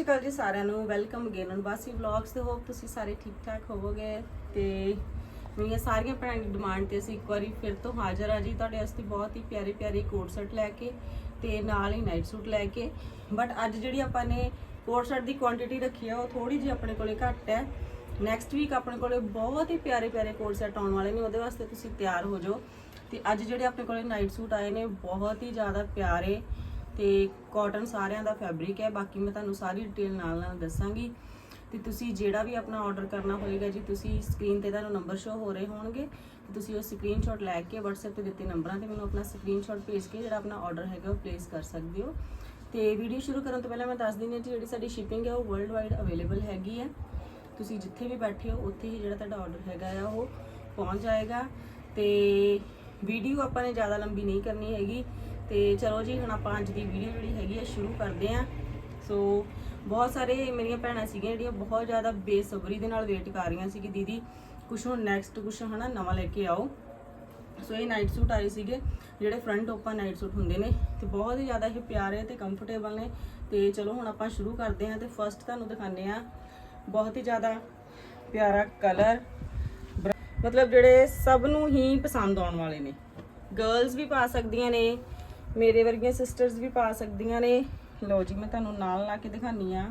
ਸਤਿ ਸ਼੍ਰੀ ਅਕਾਲ ਜੀ ਸਾਰਿਆਂ ਨੂੰ welcome again on Bassi vlogs ਤੇ ਹੋਪ ਤੁਸੀਂ ਸਾਰੇ ਠੀਕ ਠਾਕ ਹੋਵੋਗੇ ਤੇ ਮੇਰੀਆਂ ਸਾਰੀਆਂ ਭੈਣਾਂ ਦੀ ਡਿਮਾਂਡ ਤੇ ਅਸੀਂ ਇੱਕ ਵਾਰੀ ਫਿਰ ਤੋਂ ਹਾਜ਼ਰ ਆ ਜੀ ਤੁਹਾਡੇ ਵਾਸਤੇ ਬਹੁਤ ਹੀ ਪਿਆਰੇ ਪਿਆਰੇ ਕੋਟ ਸੈਟ ਲੈ ਕੇ ਤੇ ਨਾਲ ਹੀ ਨਾਈਟ ਸੂਟ ਲੈ ਕੇ। ਬਟ ਅੱਜ ਜਿਹੜੀ ਆਪਾਂ ਨੇ ਕੋਟ ਸੈਟ ਦੀ ਕੁਆਂਟੀਟੀ ਰੱਖੀ ਆ, ਉਹ ਥੋੜੀ ਜਿਹੀ ਆਪਣੇ ਕੋਲੇ ਘੱਟ ਹੈ। ਨੈਕਸਟ ਵੀਕ ਆਪਣੇ ਕੋਲੇ ਬਹੁਤ ਹੀ ਪਿਆਰੇ ਪਿਆਰੇ ਕੋਟ ਸੈਟ ਆਉਣ ਵਾਲੇ ਨੇ, ਉਹਦੇ ਵਾਸਤੇ ਤੁਸੀਂ ਤਿਆਰ ਹੋ ਜਾਓ। ਤੇ ਅੱਜ ਜਿਹੜੇ ਆਪਣੇ ਕੋਲੇ ਨਾਈਟ ਸੂਟ ਆਏ ਨੇ, ਬਹੁਤ ਹੀ ਜ਼ਿਆਦਾ ਪਿਆਰੇ ਤੇ ਕਾਟਨ ਸਾਰਿਆਂ ਦਾ ਫੈਬਰਿਕ ਹੈ, ਬਾਕੀ ਮੈਂ ਤੁਹਾਨੂੰ ਸਾਰੀ ਡਿਟੇਲ ਨਾਲ ਨਾਲ ਦੱਸਾਂਗੀ। ਤੇ ਤੁਸੀਂ ਜਿਹੜਾ ਵੀ ਆਪਣਾ ਆਰਡਰ ਕਰਨਾ ਹੋਏਗਾ ਜੀ, ਤੁਸੀਂ ਸਕਰੀਨ ਤੇ ਤੁਹਾਨੂੰ ਨੰਬਰ ਸ਼ੋ ਹੋ ਰਹੇ ਹੋਣਗੇ। ਤੇ ਤੁਸੀਂ ਉਹ ਸਕਰੀਨਸ਼ਾਟ ਲੈ ਕੇ WhatsApp ਤੇ ਦਿੱਤੇ ਨੰਬਰਾਂ ਤੇ ਮੈਨੂੰ ਆਪਣਾ ਸਕਰੀਨਸ਼ਾਟ ਭੇਜ ਕੇ ਜਿਹੜਾ ਆਪਣਾ ਆਰਡਰ ਹੈਗਾ ਉਹ ਪਲੇਸ ਕਰ ਸਕਦੇ ਹੋ। ਤੇ ਵੀਡੀਓ ਸ਼ੁਰੂ ਕਰਨ ਤੋਂ ਪਹਿਲਾਂ ਮੈਂ ਦੱਸ ਦਿੰਦੀ ਹਾਂ ਜੀ, ਜਿਹੜੀ ਸਾਡੀ ਸ਼ਿਪਿੰਗ ਹੈ, ਉਹ ਵਰਲਡ ਵਾਈਡ ਅਵੇਲੇਬਲ ਹੈਗੀ ਹੈ। ਤੁਸੀਂ ਜਿੱਥੇ ਵੀ ਬੈਠੇ ਹੋ, ਉੱਥੇ ਹੀ ਜਿਹੜਾ ਤੁਹਾਡਾ ਆਰਡਰ ਹੈਗਾ ਆ, ਉਹ ਪਹੁੰਚ ਜਾਏਗਾ। ਤੇ ਵੀਡੀਓ ਆਪਾਂ ਨੇ ਜ਼ਿਆਦਾ ਲੰਬੀ ਨਹੀਂ ਕਰਨੀ ਹੈਗੀ। ਤੇ ਚਲੋ ਜੀ, ਹੁਣ ਆਪਾਂ ਅੱਜ ਦੀ ਵੀਡੀਓ ਜਿਹੜੀ ਹੈਗੀ ਹੈ ਸ਼ੁਰੂ ਕਰਦੇ ਹਾਂ ਸੋ ਬਹੁਤ ਸਾਰੇ ਮੇਰੀਆਂ ਭੈਣਾਂ ਸੀਗੀਆਂ ਜਿਹੜੀਆਂ ਬਹੁਤ ਜ਼ਿਆਦਾ ਬੇਸਬਰੀ ਦੇ ਨਾਲ ਵੇਟ ਕਰ ਰਹੀਆਂ ਸੀ ਕਿ ਦੀਦੀ, ਕੁਛ ਹੁਣ ਨੈਕਸਟ ਕੁਛ, ਹਨਾ, ਨਵਾਂ ਲੈ ਕੇ ਆਓ। ਸੋ ਇਹ ਨਾਈਟ ਸੂਟ ਆਏ ਸੀਗੇ, ਜਿਹੜੇ ਫਰੰਟ ਓਪਨ ਨਾਈਟ ਸੂਟ ਹੁੰਦੇ ਨੇ। ਤੇ ਬਹੁਤ ਹੀ ਜ਼ਿਆਦਾ ਇਹ ਪਿਆਰੇ ਤੇ ਕੰਫਰਟੇਬਲ ਨੇ। ਤੇ ਚਲੋ, ਹੁਣ ਆਪਾਂ ਸ਼ੁਰੂ ਕਰਦੇ ਹਾਂ ਤੇ ਫਰਸਟ ਤੁਹਾਨੂੰ ਦਿਖਾਉਂਦੇ ਆ। ਬਹੁਤ ਹੀ ਜ਼ਿਆਦਾ ਪਿਆਰਾ ਕਲਰ ਮਤਲਬ ਜਿਹੜੇ ਸਭ ਨੂੰ ਹੀ ਪਸੰਦ ਆਉਣ ਵਾਲੇ ਨੇ। ਗਰਲਸ ਵੀ ਪਾ ਸਕਦੀਆਂ ਨੇ। ਮੇਰੇ ਵਰਗੀਆਂ ਸਿਸਟਰਸ ਵੀ ਪਾ ਸਕਦੀਆਂ ਨੇ। ਲਓ ਜੀ, ਮੈਂ ਤੁਹਾਨੂੰ ਨਾਲ ਲਾ ਕੇ ਦਿਖਾਨੀ ਆ।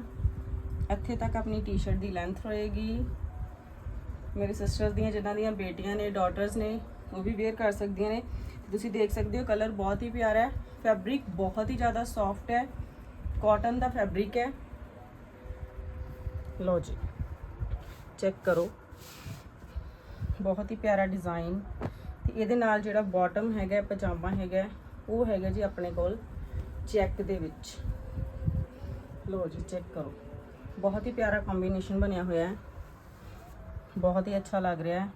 ਇੱਥੇ ਤੱਕ ਆਪਣੀ ਟੀ-ਸ਼ਰਟ ਦੀ ਲੈਂਥ ਹੋਏਗੀ। ਮੇਰੇ ਸਿਸਟਰਸ ਦੀਆਂ ਜਿਨ੍ਹਾਂ ਦੀਆਂ ਬੇਟੀਆਂ ਨੇ ਡਾਟਰਸ ਨੇ, ਉਹ ਵੀ ਵੇਅਰ ਕਰ ਸਕਦੀਆਂ ਨੇ। ਤੁਸੀਂ ਦੇਖ ਸਕਦੇ ਹੋ ਕਲਰ ਬਹੁਤ ਹੀ ਪਿਆਰਾ ਹੈ। ਫੈਬਰਿਕ ਬਹੁਤ ਹੀ ਜ਼ਿਆਦਾ ਸੌਫਟ ਹੈ। ਕਾਟਨ ਦਾ ਫੈਬਰਿਕ ਹੈ। ਲਓ ਜੀ ਚੈੱਕ ਕਰੋ। ਬਹੁਤ ਹੀ ਪਿਆਰਾ ਡਿਜ਼ਾਈਨ ਤੇ ਇਹਦੇ ਨਾਲ ਜਿਹੜਾ ਬਾਟਮ ਹੈਗਾ, ਪਜਾਮਾ ਹੈਗਾ ਉਹ ਹੈਗਾ ਜੀ ਆਪਣੇ ਕੋਲ ਚੈੱਕ ਦੇ ਵਿੱਚ। ਲਓ ਜੀ, ਚੈੱਕ ਕਰੋ। ਬਹੁਤ ਹੀ ਪਿਆਰਾ ਕੰਬੀਨੇਸ਼ਨ ਬਣਿਆ ਹੋਇਆ ਹੈ। ਬਹੁਤ ਹੀ ਅੱਛਾ ਲੱਗ ਰਿਹਾ ਹੈ।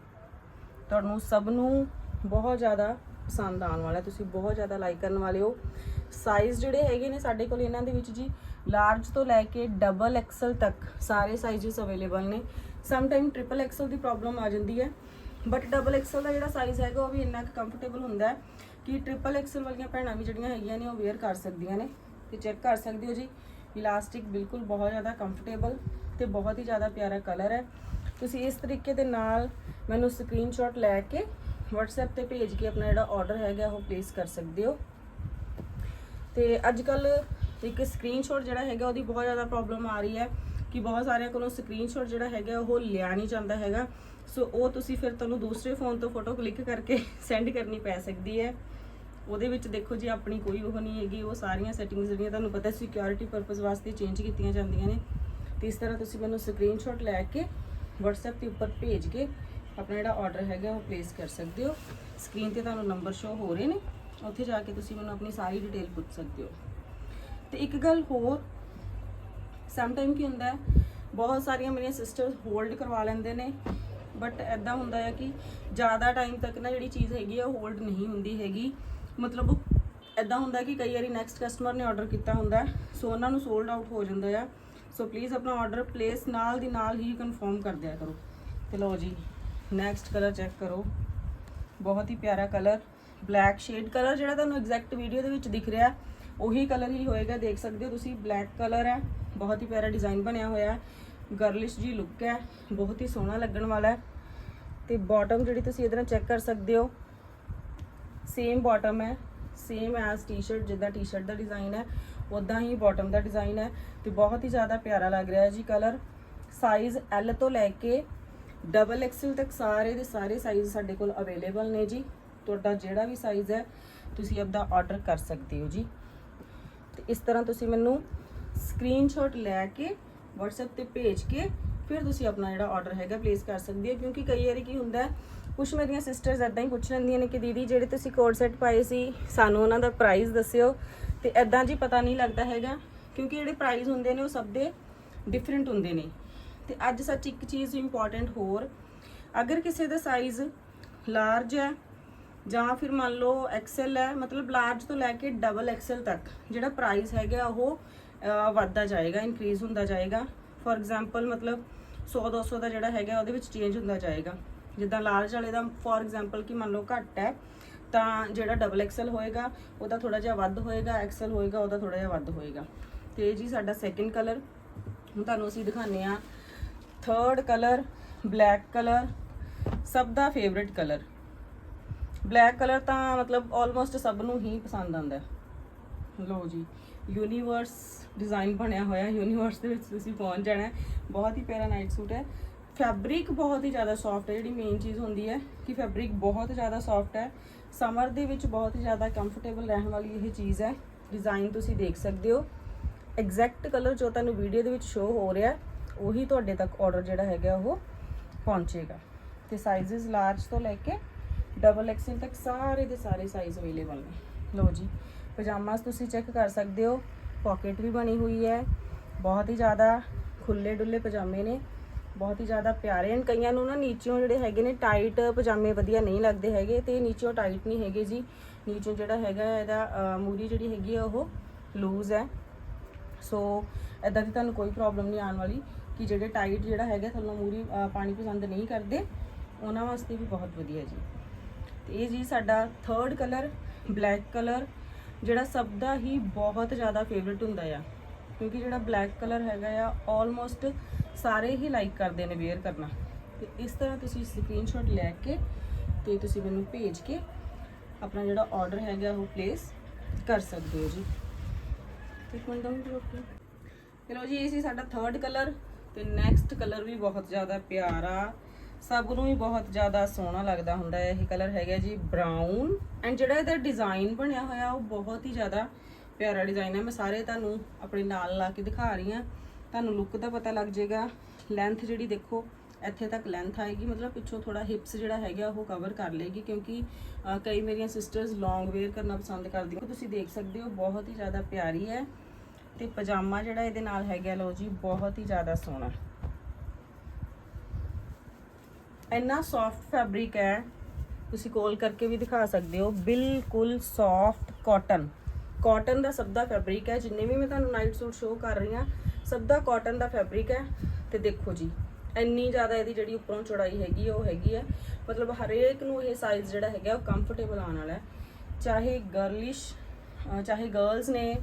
ਤੁਹਾਨੂੰ ਸਭ ਨੂੰ ਬਹੁਤ ਜ਼ਿਆਦਾ ਪਸੰਦ ਆਉਣ ਵਾਲਾ ਤੁਸੀਂ ਬਹੁਤ ਜ਼ਿਆਦਾ ਲਾਈਕ ਕਰਨ ਵਾਲੇ ਹੋ। ਸਾਈਜ਼ ਜਿਹੜੇ ਹੈਗੇ ਨੇ ਸਾਡੇ ਕੋਲ ਇਹਨਾਂ ਦੇ ਵਿੱਚ ਜੀ ਲਾਰਜ ਤੋਂ ਲੈ ਕੇ ਡਬਲ ਐਕਸਲ ਤੱਕ ਸਾਰੇ ਸਾਈਜ਼ਸ ਅਵੇਲੇਬਲ ਨੇ। ਸਮ ਟਾਈਮ ਟ੍ਰਿਪਲ ਐਕਸਲ ਦੀ ਪ੍ਰੋਬਲਮ ਆ ਜਾਂਦੀ ਹੈ। ਬਟ ਡਬਲ ਐਕਸਲ ਦਾ ਜਿਹੜਾ ਸਾਈਜ਼ ਹੈਗਾ ਉਹ ਵੀ ਇੰਨਾ ਕੁ ਕੰਫਰਟੇਬਲ ਹੁੰਦਾ ਹੈ। ਕਿ ਟ੍ਰਿਪਲ ਐਕਸਲ ਵਾਲੀਆਂ ਭੈਣਾਂ ਵੀ ਜਿਹੜੀਆਂ ਹੈਗੀਆਂ ਨੇ ਉਹ ਵੇਅਰ ਕਰ ਸਕਦੀਆਂ ਨੇ। ਤੇ ਚੈੱਕ ਕਰ ਸਕਦੇ ਹੋ ਜੀ ਇਲਾਸਟਿਕ ਬਿਲਕੁਲ ਬਹੁਤ ਜ਼ਿਆਦਾ ਕੰਫਰਟੇਬਲ ਤੇ ਬਹੁਤ ਹੀ ਜ਼ਿਆਦਾ ਪਿਆਰਾ ਕਲਰ ਹੈ। ਤੁਸੀਂ ਇਸ ਤਰੀਕੇ ਦੇ ਨਾਲ ਮੈਨੂੰ ਸਕਰੀਨਸ਼ਾਟ ਲੈ ਕੇ WhatsApp ਤੇ ਭੇਜ ਕੇ ਆਪਣਾ ਜਿਹੜਾ ਆਰਡਰ ਹੈਗਾ ਉਹ ਪਲੇਸ ਕਰ ਸਕਦੇ ਹੋ। ਤੇ ਅੱਜ ਕੱਲ ਇੱਕ ਸਕਰੀਨਸ਼ਾਟ ਜਿਹੜਾ ਹੈਗਾ ਉਹਦੀ ਬਹੁਤ ਜ਼ਿਆਦਾ ਪ੍ਰੋਬਲਮ ਆ ਰਹੀ ਹੈ ਕਿ ਬਹੁਤ ਸਾਰਿਆਂ ਕੋਲੋਂ ਸਕਰੀਨਸ਼ਾਟ ਜਿਹੜਾ ਹੈਗਾ ਉਹ ਲਿਆ ਨਹੀਂ ਜਾਂਦਾ ਹੈਗਾ। ਸੋ ਉਹ ਤੁਸੀਂ ਫਿਰ ਤੁਹਾਨੂੰ ਦੂਸਰੇ ਫੋਨ ਤੋਂ ਫੋਟੋ ਕਲਿੱਕ ਕਰਕੇ ਸੈਂਡ ਕਰਨੀ ਪੈ ਸਕਦੀ ਹੈ। ਉਹਦੇ ਵਿੱਚ ਦੇਖੋ ਜੀ, ਆਪਣੀ ਕੋਈ ਉਹ ਨਹੀਂ ਹੈਗੀ, ਉਹ ਸਾਰੀਆਂ ਸੈਟਿੰਗਸ ਜਿਹੜੀਆਂ ਤੁਹਾਨੂੰ ਪਤਾ ਸਿਕਿਉਰਿਟੀ ਪਰਪਸ ਵਾਸਤੇ ਚੇਂਜ ਕੀਤੀਆਂ ਜਾਂਦੀਆਂ ਨੇ। ਤੇ ਇਸ ਤਰ੍ਹਾਂ ਤੁਸੀਂ ਮੈਨੂੰ ਸਕਰੀਨਸ਼ਾਟ ਲੈ ਕੇ WhatsApp 'ਤੇ ਉੱਪਰ ਭੇਜ ਕੇ ਆਪਣਾ ਜਿਹੜਾ ਆਰਡਰ ਹੈਗਾ, ਉਹ ਪਲੇਸ ਕਰ ਸਕਦੇ ਹੋ। ਸਕਰੀਨ ਤੇ ਤੁਹਾਨੂੰ ਨੰਬਰ ਸ਼ੋ ਹੋ ਰਹੇ ਨੇ। ਉੱਥੇ ਜਾ ਕੇ ਤੁਸੀਂ ਮੈਨੂੰ ਆਪਣੀ ਸਾਰੀ ਡਿਟੇਲ ਪੁੱਛ ਸਕਦੇ ਹੋ। ਤੇ ਇੱਕ ਗੱਲ ਹੋਰ ਸਮ ਟਾਈਮ ਕੀ ਹੁੰਦਾ ਹੈ, ਬਹੁਤ ਸਾਰੀਆਂ ਮੇਰੀਆਂ ਸਿਸਟਰਸ ਹੋਲਡ ਕਰਵਾ ਲੈਂਦੇ ਨੇ। ਬਟ ਐਦਾਂ ਹੁੰਦਾ ਹੈ ਕਿ ਜ਼ਿਆਦਾ ਟਾਈਮ ਤੱਕ ਨਾ ਜਿਹੜੀ ਚੀਜ਼ ਹੈਗੀ ਆ, ਉਹ ਹੋਲਡ ਨਹੀਂ ਹੁੰਦੀ ਹੈਗੀ। ਮਤਲਬ ਐਦਾਂ ਹੁੰਦਾ ਕਿ ਕਈ ਵਾਰੀ ਨੈਕਸਟ ਕਸਟਮਰ ਨੇ ਆਰਡਰ ਕੀਤਾ ਹੁੰਦਾ ਸੋ ਉਹਨਾਂ ਨੂੰ ਸੋਲਡ ਆਊਟ ਹੋ ਜਾਂਦਾ ਆ। ਸੋ ਪਲੀਜ਼ ਆਪਣਾ ਆਰਡਰ ਪਲੇਸ ਨਾਲ ਦੀ ਨਾਲ ਹੀ ਕਨਫਰਮ ਕਰ ਦਿਆ ਕਰੋ। ਤੇ ਲਓ ਜੀ ਨੈਕਸਟ ਕਲਰ ਚੈੱਕ ਕਰੋ। ਬਹੁਤ ਹੀ ਪਿਆਰਾ ਕਲਰ ਬਲੈਕ ਸ਼ੇਡ ਕਲਰ ਜਿਹੜਾ ਤੁਹਾਨੂੰ ਐਗਜ਼ੈਕਟ ਵੀਡੀਓ ਦੇ ਵਿੱਚ ਦਿਖ ਰਿਹਾ, ਉਹੀ ਕਲਰ ਹੀ ਹੋਏਗਾ, ਦੇਖ ਸਕਦੇ ਹੋ ਤੁਸੀਂ ਬਲੈਕ ਕਲਰ ਹੈ। ਬਹੁਤ ਹੀ ਪਿਆਰਾ ਡਿਜ਼ਾਈਨ ਬਣਿਆ ਹੋਇਆ ਹੈ। ਗਰਲਿਸ਼ ਜੀ ਲੁੱਕ ਹੈ, ਬਹੁਤ ਹੀ ਸੋਹਣਾ ਲੱਗਣ ਵਾਲਾ ਹੈ। ਤੇ ਬਾਟਮ ਜਿਹੜੀ ਤੁਸੀਂ ਇਹਦੇ ਨਾਲ ਚੈੱਕ ਕਰ ਸਕਦੇ ਹੋ ਸੇਮ ਬਾਟਮ ਹੈ ਸੇਮ ਐਸ ਟੀ-ਸ਼ਰਟ ਜਿੱਦਾਂ ਟੀ-ਸ਼ਰਟ ਦਾ ਡਿਜ਼ਾਈਨ ਹੈ ਉਦਾਂ ਹੀ ਬਾਟਮ ਦਾ ਡਿਜ਼ਾਈਨ ਹੈ ਤੇ ਬਹੁਤ ਹੀ ਜ਼ਿਆਦਾ ਪਿਆਰਾ ਲੱਗ ਰਿਹਾ ਹੈ ਜੀ ਕਲਰ ਸਾਈਜ਼ L ਤੋਂ ਲੈ ਕੇ ਡਬਲ ਐਕਸਲ ਤੱਕ ਸਾਰੇ ਦੇ ਸਾਰੇ ਸਾਈਜ਼ ਸਾਡੇ ਕੋਲ ਅਵੇਲੇਬਲ ਨੇ ਜੀ। ਤੁਹਾਡਾ ਜਿਹੜਾ ਵੀ ਸਾਈਜ਼ ਹੈ, ਤੁਸੀਂ ਆਪਦਾ ਆਰਡਰ ਕਰ ਸਕਦੇ ਹੋ ਜੀ। ਤੇ ਇਸ ਤਰ੍ਹਾਂ ਤੁਸੀਂ ਮੈਨੂੰ ਸਕਰੀਨਸ਼ਾਟ ਲੈ ਕੇ, WhatsApp ਤੇ ਭੇਜ ਕੇ, ਫਿਰ ਤੁਸੀਂ ਆਪਣਾ ਜਿਹੜਾ ਆਰਡਰ ਹੈਗਾ ਪਲੇਸ ਕਰ ਸਕਦੇ ਹੋ। ਕਿਉਂਕਿ ਕਈ ਵਾਰੀ ਕੀ ਹੁੰਦਾ ਕੁਝ ਮੇਰੀਆਂ ਸਿਸਟਰਸ ਐਦਾਂ ਹੀ ਪੁੱਛ ਲੈਂਦੀਆਂ ਨੇ ਕਿ ਦੀਦੀ ਜਿਹੜੇ ਤੁਸੀਂ ਕੋਡ ਸੈੱਟ ਪਾਏ ਸੀ, ਸਾਨੂੰ ਉਹਨਾਂ ਦਾ ਪ੍ਰਾਈਸ ਦੱਸਿਓ। ਤੇ ਐਦਾਂ ਜੀ ਪਤਾ ਨਹੀਂ ਲੱਗਦਾ ਹੈਗਾ, ਕਿਉਂਕਿ ਜਿਹੜੇ ਪ੍ਰਾਈਸ ਹੁੰਦੇ ਨੇ ਉਹ ਸਭ ਦੇ ਡਿਫਰੈਂਟ ਹੁੰਦੇ ਨੇ। ਤੇ ਅੱਜ ਸੱਚ ਇੱਕ ਚੀਜ਼ ਇੰਪੋਰਟੈਂਟ ਹੋਰ, ਅਗਰ ਕਿਸੇ ਦਾ ਸਾਈਜ਼ ਲਾਰਜ ਹੈ, ਜਾਂ ਫਿਰ ਮੰਨ ਲਓ ਐਕਸਲ ਹੈ, ਮਤਲਬ ਲਾਰਜ ਤੋਂ ਲੈ ਕੇ ਡਬਲ ਐਕਸਲ ਤੱਕ, ਜਿਹੜਾ ਪ੍ਰਾਈਸ ਹੈਗਾ ਉਹ ਵੱਧਦਾ ਜਾਏਗਾ ਇਨਕਰੀਜ਼ ਹੁੰਦਾ ਜਾਏਗਾ। ਫੋਰ ਐਗਜ਼ਾਮਪਲ ਮਤਲਬ 100 200 ਦਾ ਜਿਹੜਾ ਹੈਗਾ, ਉਹਦੇ ਵਿੱਚ ਚੇਂਜ ਹੁੰਦਾ ਜਾਏਗਾ। ਜਿੱਦਾਂ ਲਾਰਜ ਵਾਲੇ ਦਾ ਫੋਰ ਐਗਜ਼ਾਮਪਲ ਕਿ ਮੰਨ ਲਓ ਘੱਟ ਹੈ, ਤਾਂ ਜਿਹੜਾ ਡਬਲ ਐਕਸਲ ਹੋਏਗਾ, ਉਹਦਾ ਥੋੜਾ ਜਿਹਾ ਵੱਧ ਹੋਏਗਾ ਐਕਸਲ ਹੋਏਗਾ, ਉਹਦਾ ਥੋੜਾ ਜਿਹਾ ਵੱਧ ਹੋਏਗਾ। ਤੇ ਜੀ ਸਾਡਾ ਸੈਕਿੰਡ ਕਲਰ ਹੁਣ ਤੁਹਾਨੂੰ ਅਸੀਂ ਦਿਖਾਉਂਦੇ ਆ ਥਰਡ ਕਲਰ ਬਲੈਕ ਕਲਰ ਸਭ ਦਾ ਫੇਵਰਿਟ ਕਲਰ ਬਲੈਕ ਕਲਰ ਤਾਂ ਮਤਲਬ ਆਲਮੋਸਟ ਸਭ ਨੂੰ ਹੀ ਪਸੰਦ ਆਉਂਦਾ ਹੈ। ਲੋ ਜੀ ਯੂਨੀਵਰਸ ਡਿਜ਼ਾਈਨ ਬਣਿਆ ਹੋਇਆ ਯੂਨੀਵਰਸ ਦੇ ਵਿੱਚ ਤੁਸੀਂ ਪਹੁੰਚ ਜਾਣਾ ਬਹੁਤ ਹੀ ਪਿਆਰਾ ਨਾਈਟ ਸੂਟ ਹੈ। ਫੈਬਰਿਕ ਬਹੁਤ ਹੀ ਜ਼ਿਆਦਾ ਸੌਫਟ ਹੈ, ਜਿਹੜੀ ਮੇਨ ਚੀਜ਼ ਹੁੰਦੀ ਹੈ ਕਿ ਫੈਬਰਿਕ ਬਹੁਤ ਜ਼ਿਆਦਾ ਸੌਫਟ ਹੈ। ਸਮਰ ਦੇ ਵਿੱਚ ਬਹੁਤ ਹੀ ਜ਼ਿਆਦਾ ਕੰਫਰਟੇਬਲ ਰਹਿਣ ਵਾਲੀ ਇਹ ਚੀਜ਼ ਹੈ। ਡਿਜ਼ਾਈਨ ਤੁਸੀਂ ਦੇਖ ਸਕਦੇ ਹੋ। ਐਗਜ਼ੈਕਟ ਕਲਰ ਜੋ ਤੁਹਾਨੂੰ ਵੀਡੀਓ ਦੇ ਵਿੱਚ ਸ਼ੋ ਹੋ ਰਿਹਾ, ਉਹੀ ਤੁਹਾਡੇ ਤੱਕ ਆਰਡਰ ਜਿਹੜਾ ਹੈਗਾ ਉਹ ਪਹੁੰਚੇਗਾ। ਤੇ ਸਾਈਜ਼ਸ ਲਾਰਜ ਤੋਂ ਲੈ ਕੇ ਡਬਲ ਐਕਸਲ ਤੱਕ ਸਾਰੇ ਦੇ ਸਾਰੇ ਸਾਈਜ਼ ਅਵੇਲੇਬਲ ਨੇ। ਲਓ ਜੀ ਪਜਾਮਾਸ ਤੁਸੀਂ ਚੈੱਕ ਕਰ ਸਕਦੇ ਹੋ। ਪਾਕਟ ਵੀ ਬਣੀ ਹੋਈ ਹੈ। ਬਹੁਤ ਹੀ ਜ਼ਿਆਦਾ ਖੁੱਲੇ ਡੁੱਲੇ ਪਜਾਮੇ ਨੇ। ਬਹੁਤ ਹੀ ਜ਼ਿਆਦਾ ਪਿਆਰੇ ਹਨ। ਕਈਆਂ ਨੂੰ ਨਾ ਨੀਚੋਂ ਜਿਹੜੇ ਹੈਗੇ ਨੇ ਟਾਈਟ ਪਜਾਮੇ ਵਧੀਆ ਨਹੀਂ ਲੱਗਦੇ ਹੈਗੇ ਤੇ ਨੀਚੋਂ ਟਾਈਟ ਨਹੀਂ ਹੈਗੇ ਜੀ। ਨੀਚੋਂ ਜਿਹੜਾ ਹੈਗਾ ਇਹਦਾ ਅਹ, ਮੂਰੀ ਜਿਹੜੀ ਹੈਗੀ ਆ ਉਹ ਲੂਜ਼ ਹੈ। ਸੋ ਇਦਾਂ ਦੀ ਤੁਹਾਨੂੰ ਕੋਈ ਪ੍ਰੋਬਲਮ ਨਹੀਂ ਆਉਣ ਵਾਲੀ ਕਿ ਜਿਹੜੇ ਟਾਈਟ ਜਿਹੜਾ ਹੈਗਾ ਤੁਹਾਨੂੰ ਮੂਰੀ ਪਾਣੀ ਪਸੰਦ ਨਹੀਂ ਕਰਦੇ। ਉਹਨਾਂ ਵਾਸਤੇ ਵੀ ਬਹੁਤ ਵਧੀਆ ਜੀ। ਤੇ ਇਹ ਜੀ ਸਾਡਾ ਥਰਡ ਕਲਰ ਬਲੈਕ ਕਲਰ ਜਿਹੜਾ ਸਭ ਦਾ ਹੀ ਬਹੁਤ ਜ਼ਿਆਦਾ ਫੇਵਰਿਟ ਹੁੰਦਾ ਆ। ਕਿਉਂਕਿ ਜਿਹੜਾ ਬਲੈਕ ਕਲਰ ਹੈਗਾ ਆ ਆਲਮੋਸਟ ਸਾਰੇ ਹੀ ਲਾਈਕ ਕਰਦੇ ਨੇ ਵੇਅਰ ਕਰਨਾ। ਤੇ ਇਸ ਤਰ੍ਹਾਂ ਤੁਸੀਂ ਸਕਰੀਨਸ਼ਾਟ ਲੈ ਕੇ ਤੇ ਤੁਸੀਂ ਮੈਨੂੰ ਭੇਜ ਕੇ ਆਪਣਾ ਜਿਹੜਾ ਆਰਡਰ ਹੈਗਾ ਉਹ ਪਲੇਸ ਕਰ ਸਕਦੇ ਹੋ ਜੀ। ਇੱਕ ਮਿੰਟ ਦਮ ਰੁਕੋ ਚਲੋ ਜੀ, ਇਹ ਸੀ ਸਾਡਾ ਥਰਡ ਕਲਰ ਤੇ ਨੈਕਸਟ ਕਲਰ ਵੀ ਬਹੁਤ ਜ਼ਿਆਦਾ ਪਿਆਰਾ, ਸਭ ਨੂੰ ਹੀ ਬਹੁਤ ਜ਼ਿਆਦਾ ਸੋਹਣਾ ਲੱਗਦਾ ਹੁੰਦਾ ਹੈ। ਇਹ ਕਲਰ ਹੈਗਾ ਜੀ ਬਰਾਊਨ ਐਂਡ ਜਿਹੜਾ ਇਹਦਾ ਡਿਜ਼ਾਈਨ ਬਣਿਆ ਹੋਇਆ ਉਹ ਬਹੁਤ ਹੀ ਜ਼ਿਆਦਾ ਪਿਆਰਾ ਡਿਜ਼ਾਈਨ ਹੈ। ਮੈਂ ਸਾਰੇ ਤੁਹਾਨੂੰ ਆਪਣੇ ਨਾਲ ਲਾ ਕੇ ਦਿਖਾ ਰਹੀ ਹਾਂ। ਤੁਹਾਨੂੰ ਲੁੱਕ ਦਾ ਪਤਾ ਲੱਗ ਜਾਏਗਾ। ਲੈਂਥ ਜਿਹੜੀ ਦੇਖੋ, ਇੱਥੇ ਤੱਕ ਲੈਂਥ ਆਏਗੀ। ਮਤਲਬ ਪਿੱਛੋਂ ਥੋੜਾ ਹਿਪਸ ਜਿਹੜਾ ਹੈਗਾ, ਉਹ ਕਵਰ ਕਰ ਲੇਗੀ ਕਿਉਂਕਿ ਕਈ ਮੇਰੀਆਂ ਸਿਸਟਰਸ ਲੌਂਗ ਵੇਅਰ ਕਰਨਾ ਪਸੰਦ ਕਰਦੀਆਂ। ਤੁਸੀਂ ਦੇਖ ਸਕਦੇ ਹੋ, ਬਹੁਤ ਹੀ ਜ਼ਿਆਦਾ ਪਿਆਰੀ ਹੈ। ਤੇ ਪਜਾਮਾ ਜਿਹੜਾ ਇਹਦੇ ਨਾਲ ਹੈਗਾ, ਲਓ ਜੀ, ਬਹੁਤ ਹੀ ਜ਼ਿਆਦਾ ਸੋਹਣਾ। ਇੰਨਾ ਸੌਫਟ ਫੈਬਰਿਕ ਹੈ। ਤੁਸੀਂ ਕੋਲ ਕਰਕੇ ਵੀ ਦਿਖਾ ਸਕਦੇ ਹੋ। ਬਿਲਕੁਲ ਸੌਫਟ ਕਾਟਨ ਕਾਟਨ ਦਾ ਸਭ ਦਾ ਫੈਬਰਿਕ ਹੈ। ਜਿੰਨੇ ਵੀ ਮੈਂ ਤੁਹਾਨੂੰ ਨਾਈਟ ਸੂਟ ਸ਼ੋਅ ਕਰ ਰਹੀ ਹਾਂ ਸੱਦਾ ਦਾ ਕਾਟਨ ਦਾ ਫੈਬਰਿਕ ਹੈ ਤੇ ਦੇਖੋ ਜੀ, ਇੰਨੀ ਜ਼ਿਆਦਾ ਇਹਦੀ ਜਿਹੜੀ ਉੱਪਰੋਂ ਚੌੜਾਈ ਹੈਗੀ ਉਹ ਹੈਗੀ ਹੈ ਮਤਲਬ ਹਰੇਕ ਨੂੰ ਇਹ ਸਾਈਜ਼ ਜਿਹੜਾ ਹੈਗਾ ਉਹ ਕੰਫਰਟੇਬਲ ਆਉਣ ਵਾਲਾ ਹੈ। ਚਾਹੇ ਗਰਲਿਸ਼ ਚਾਹੇ ਗਰਲਸ ਨੇ,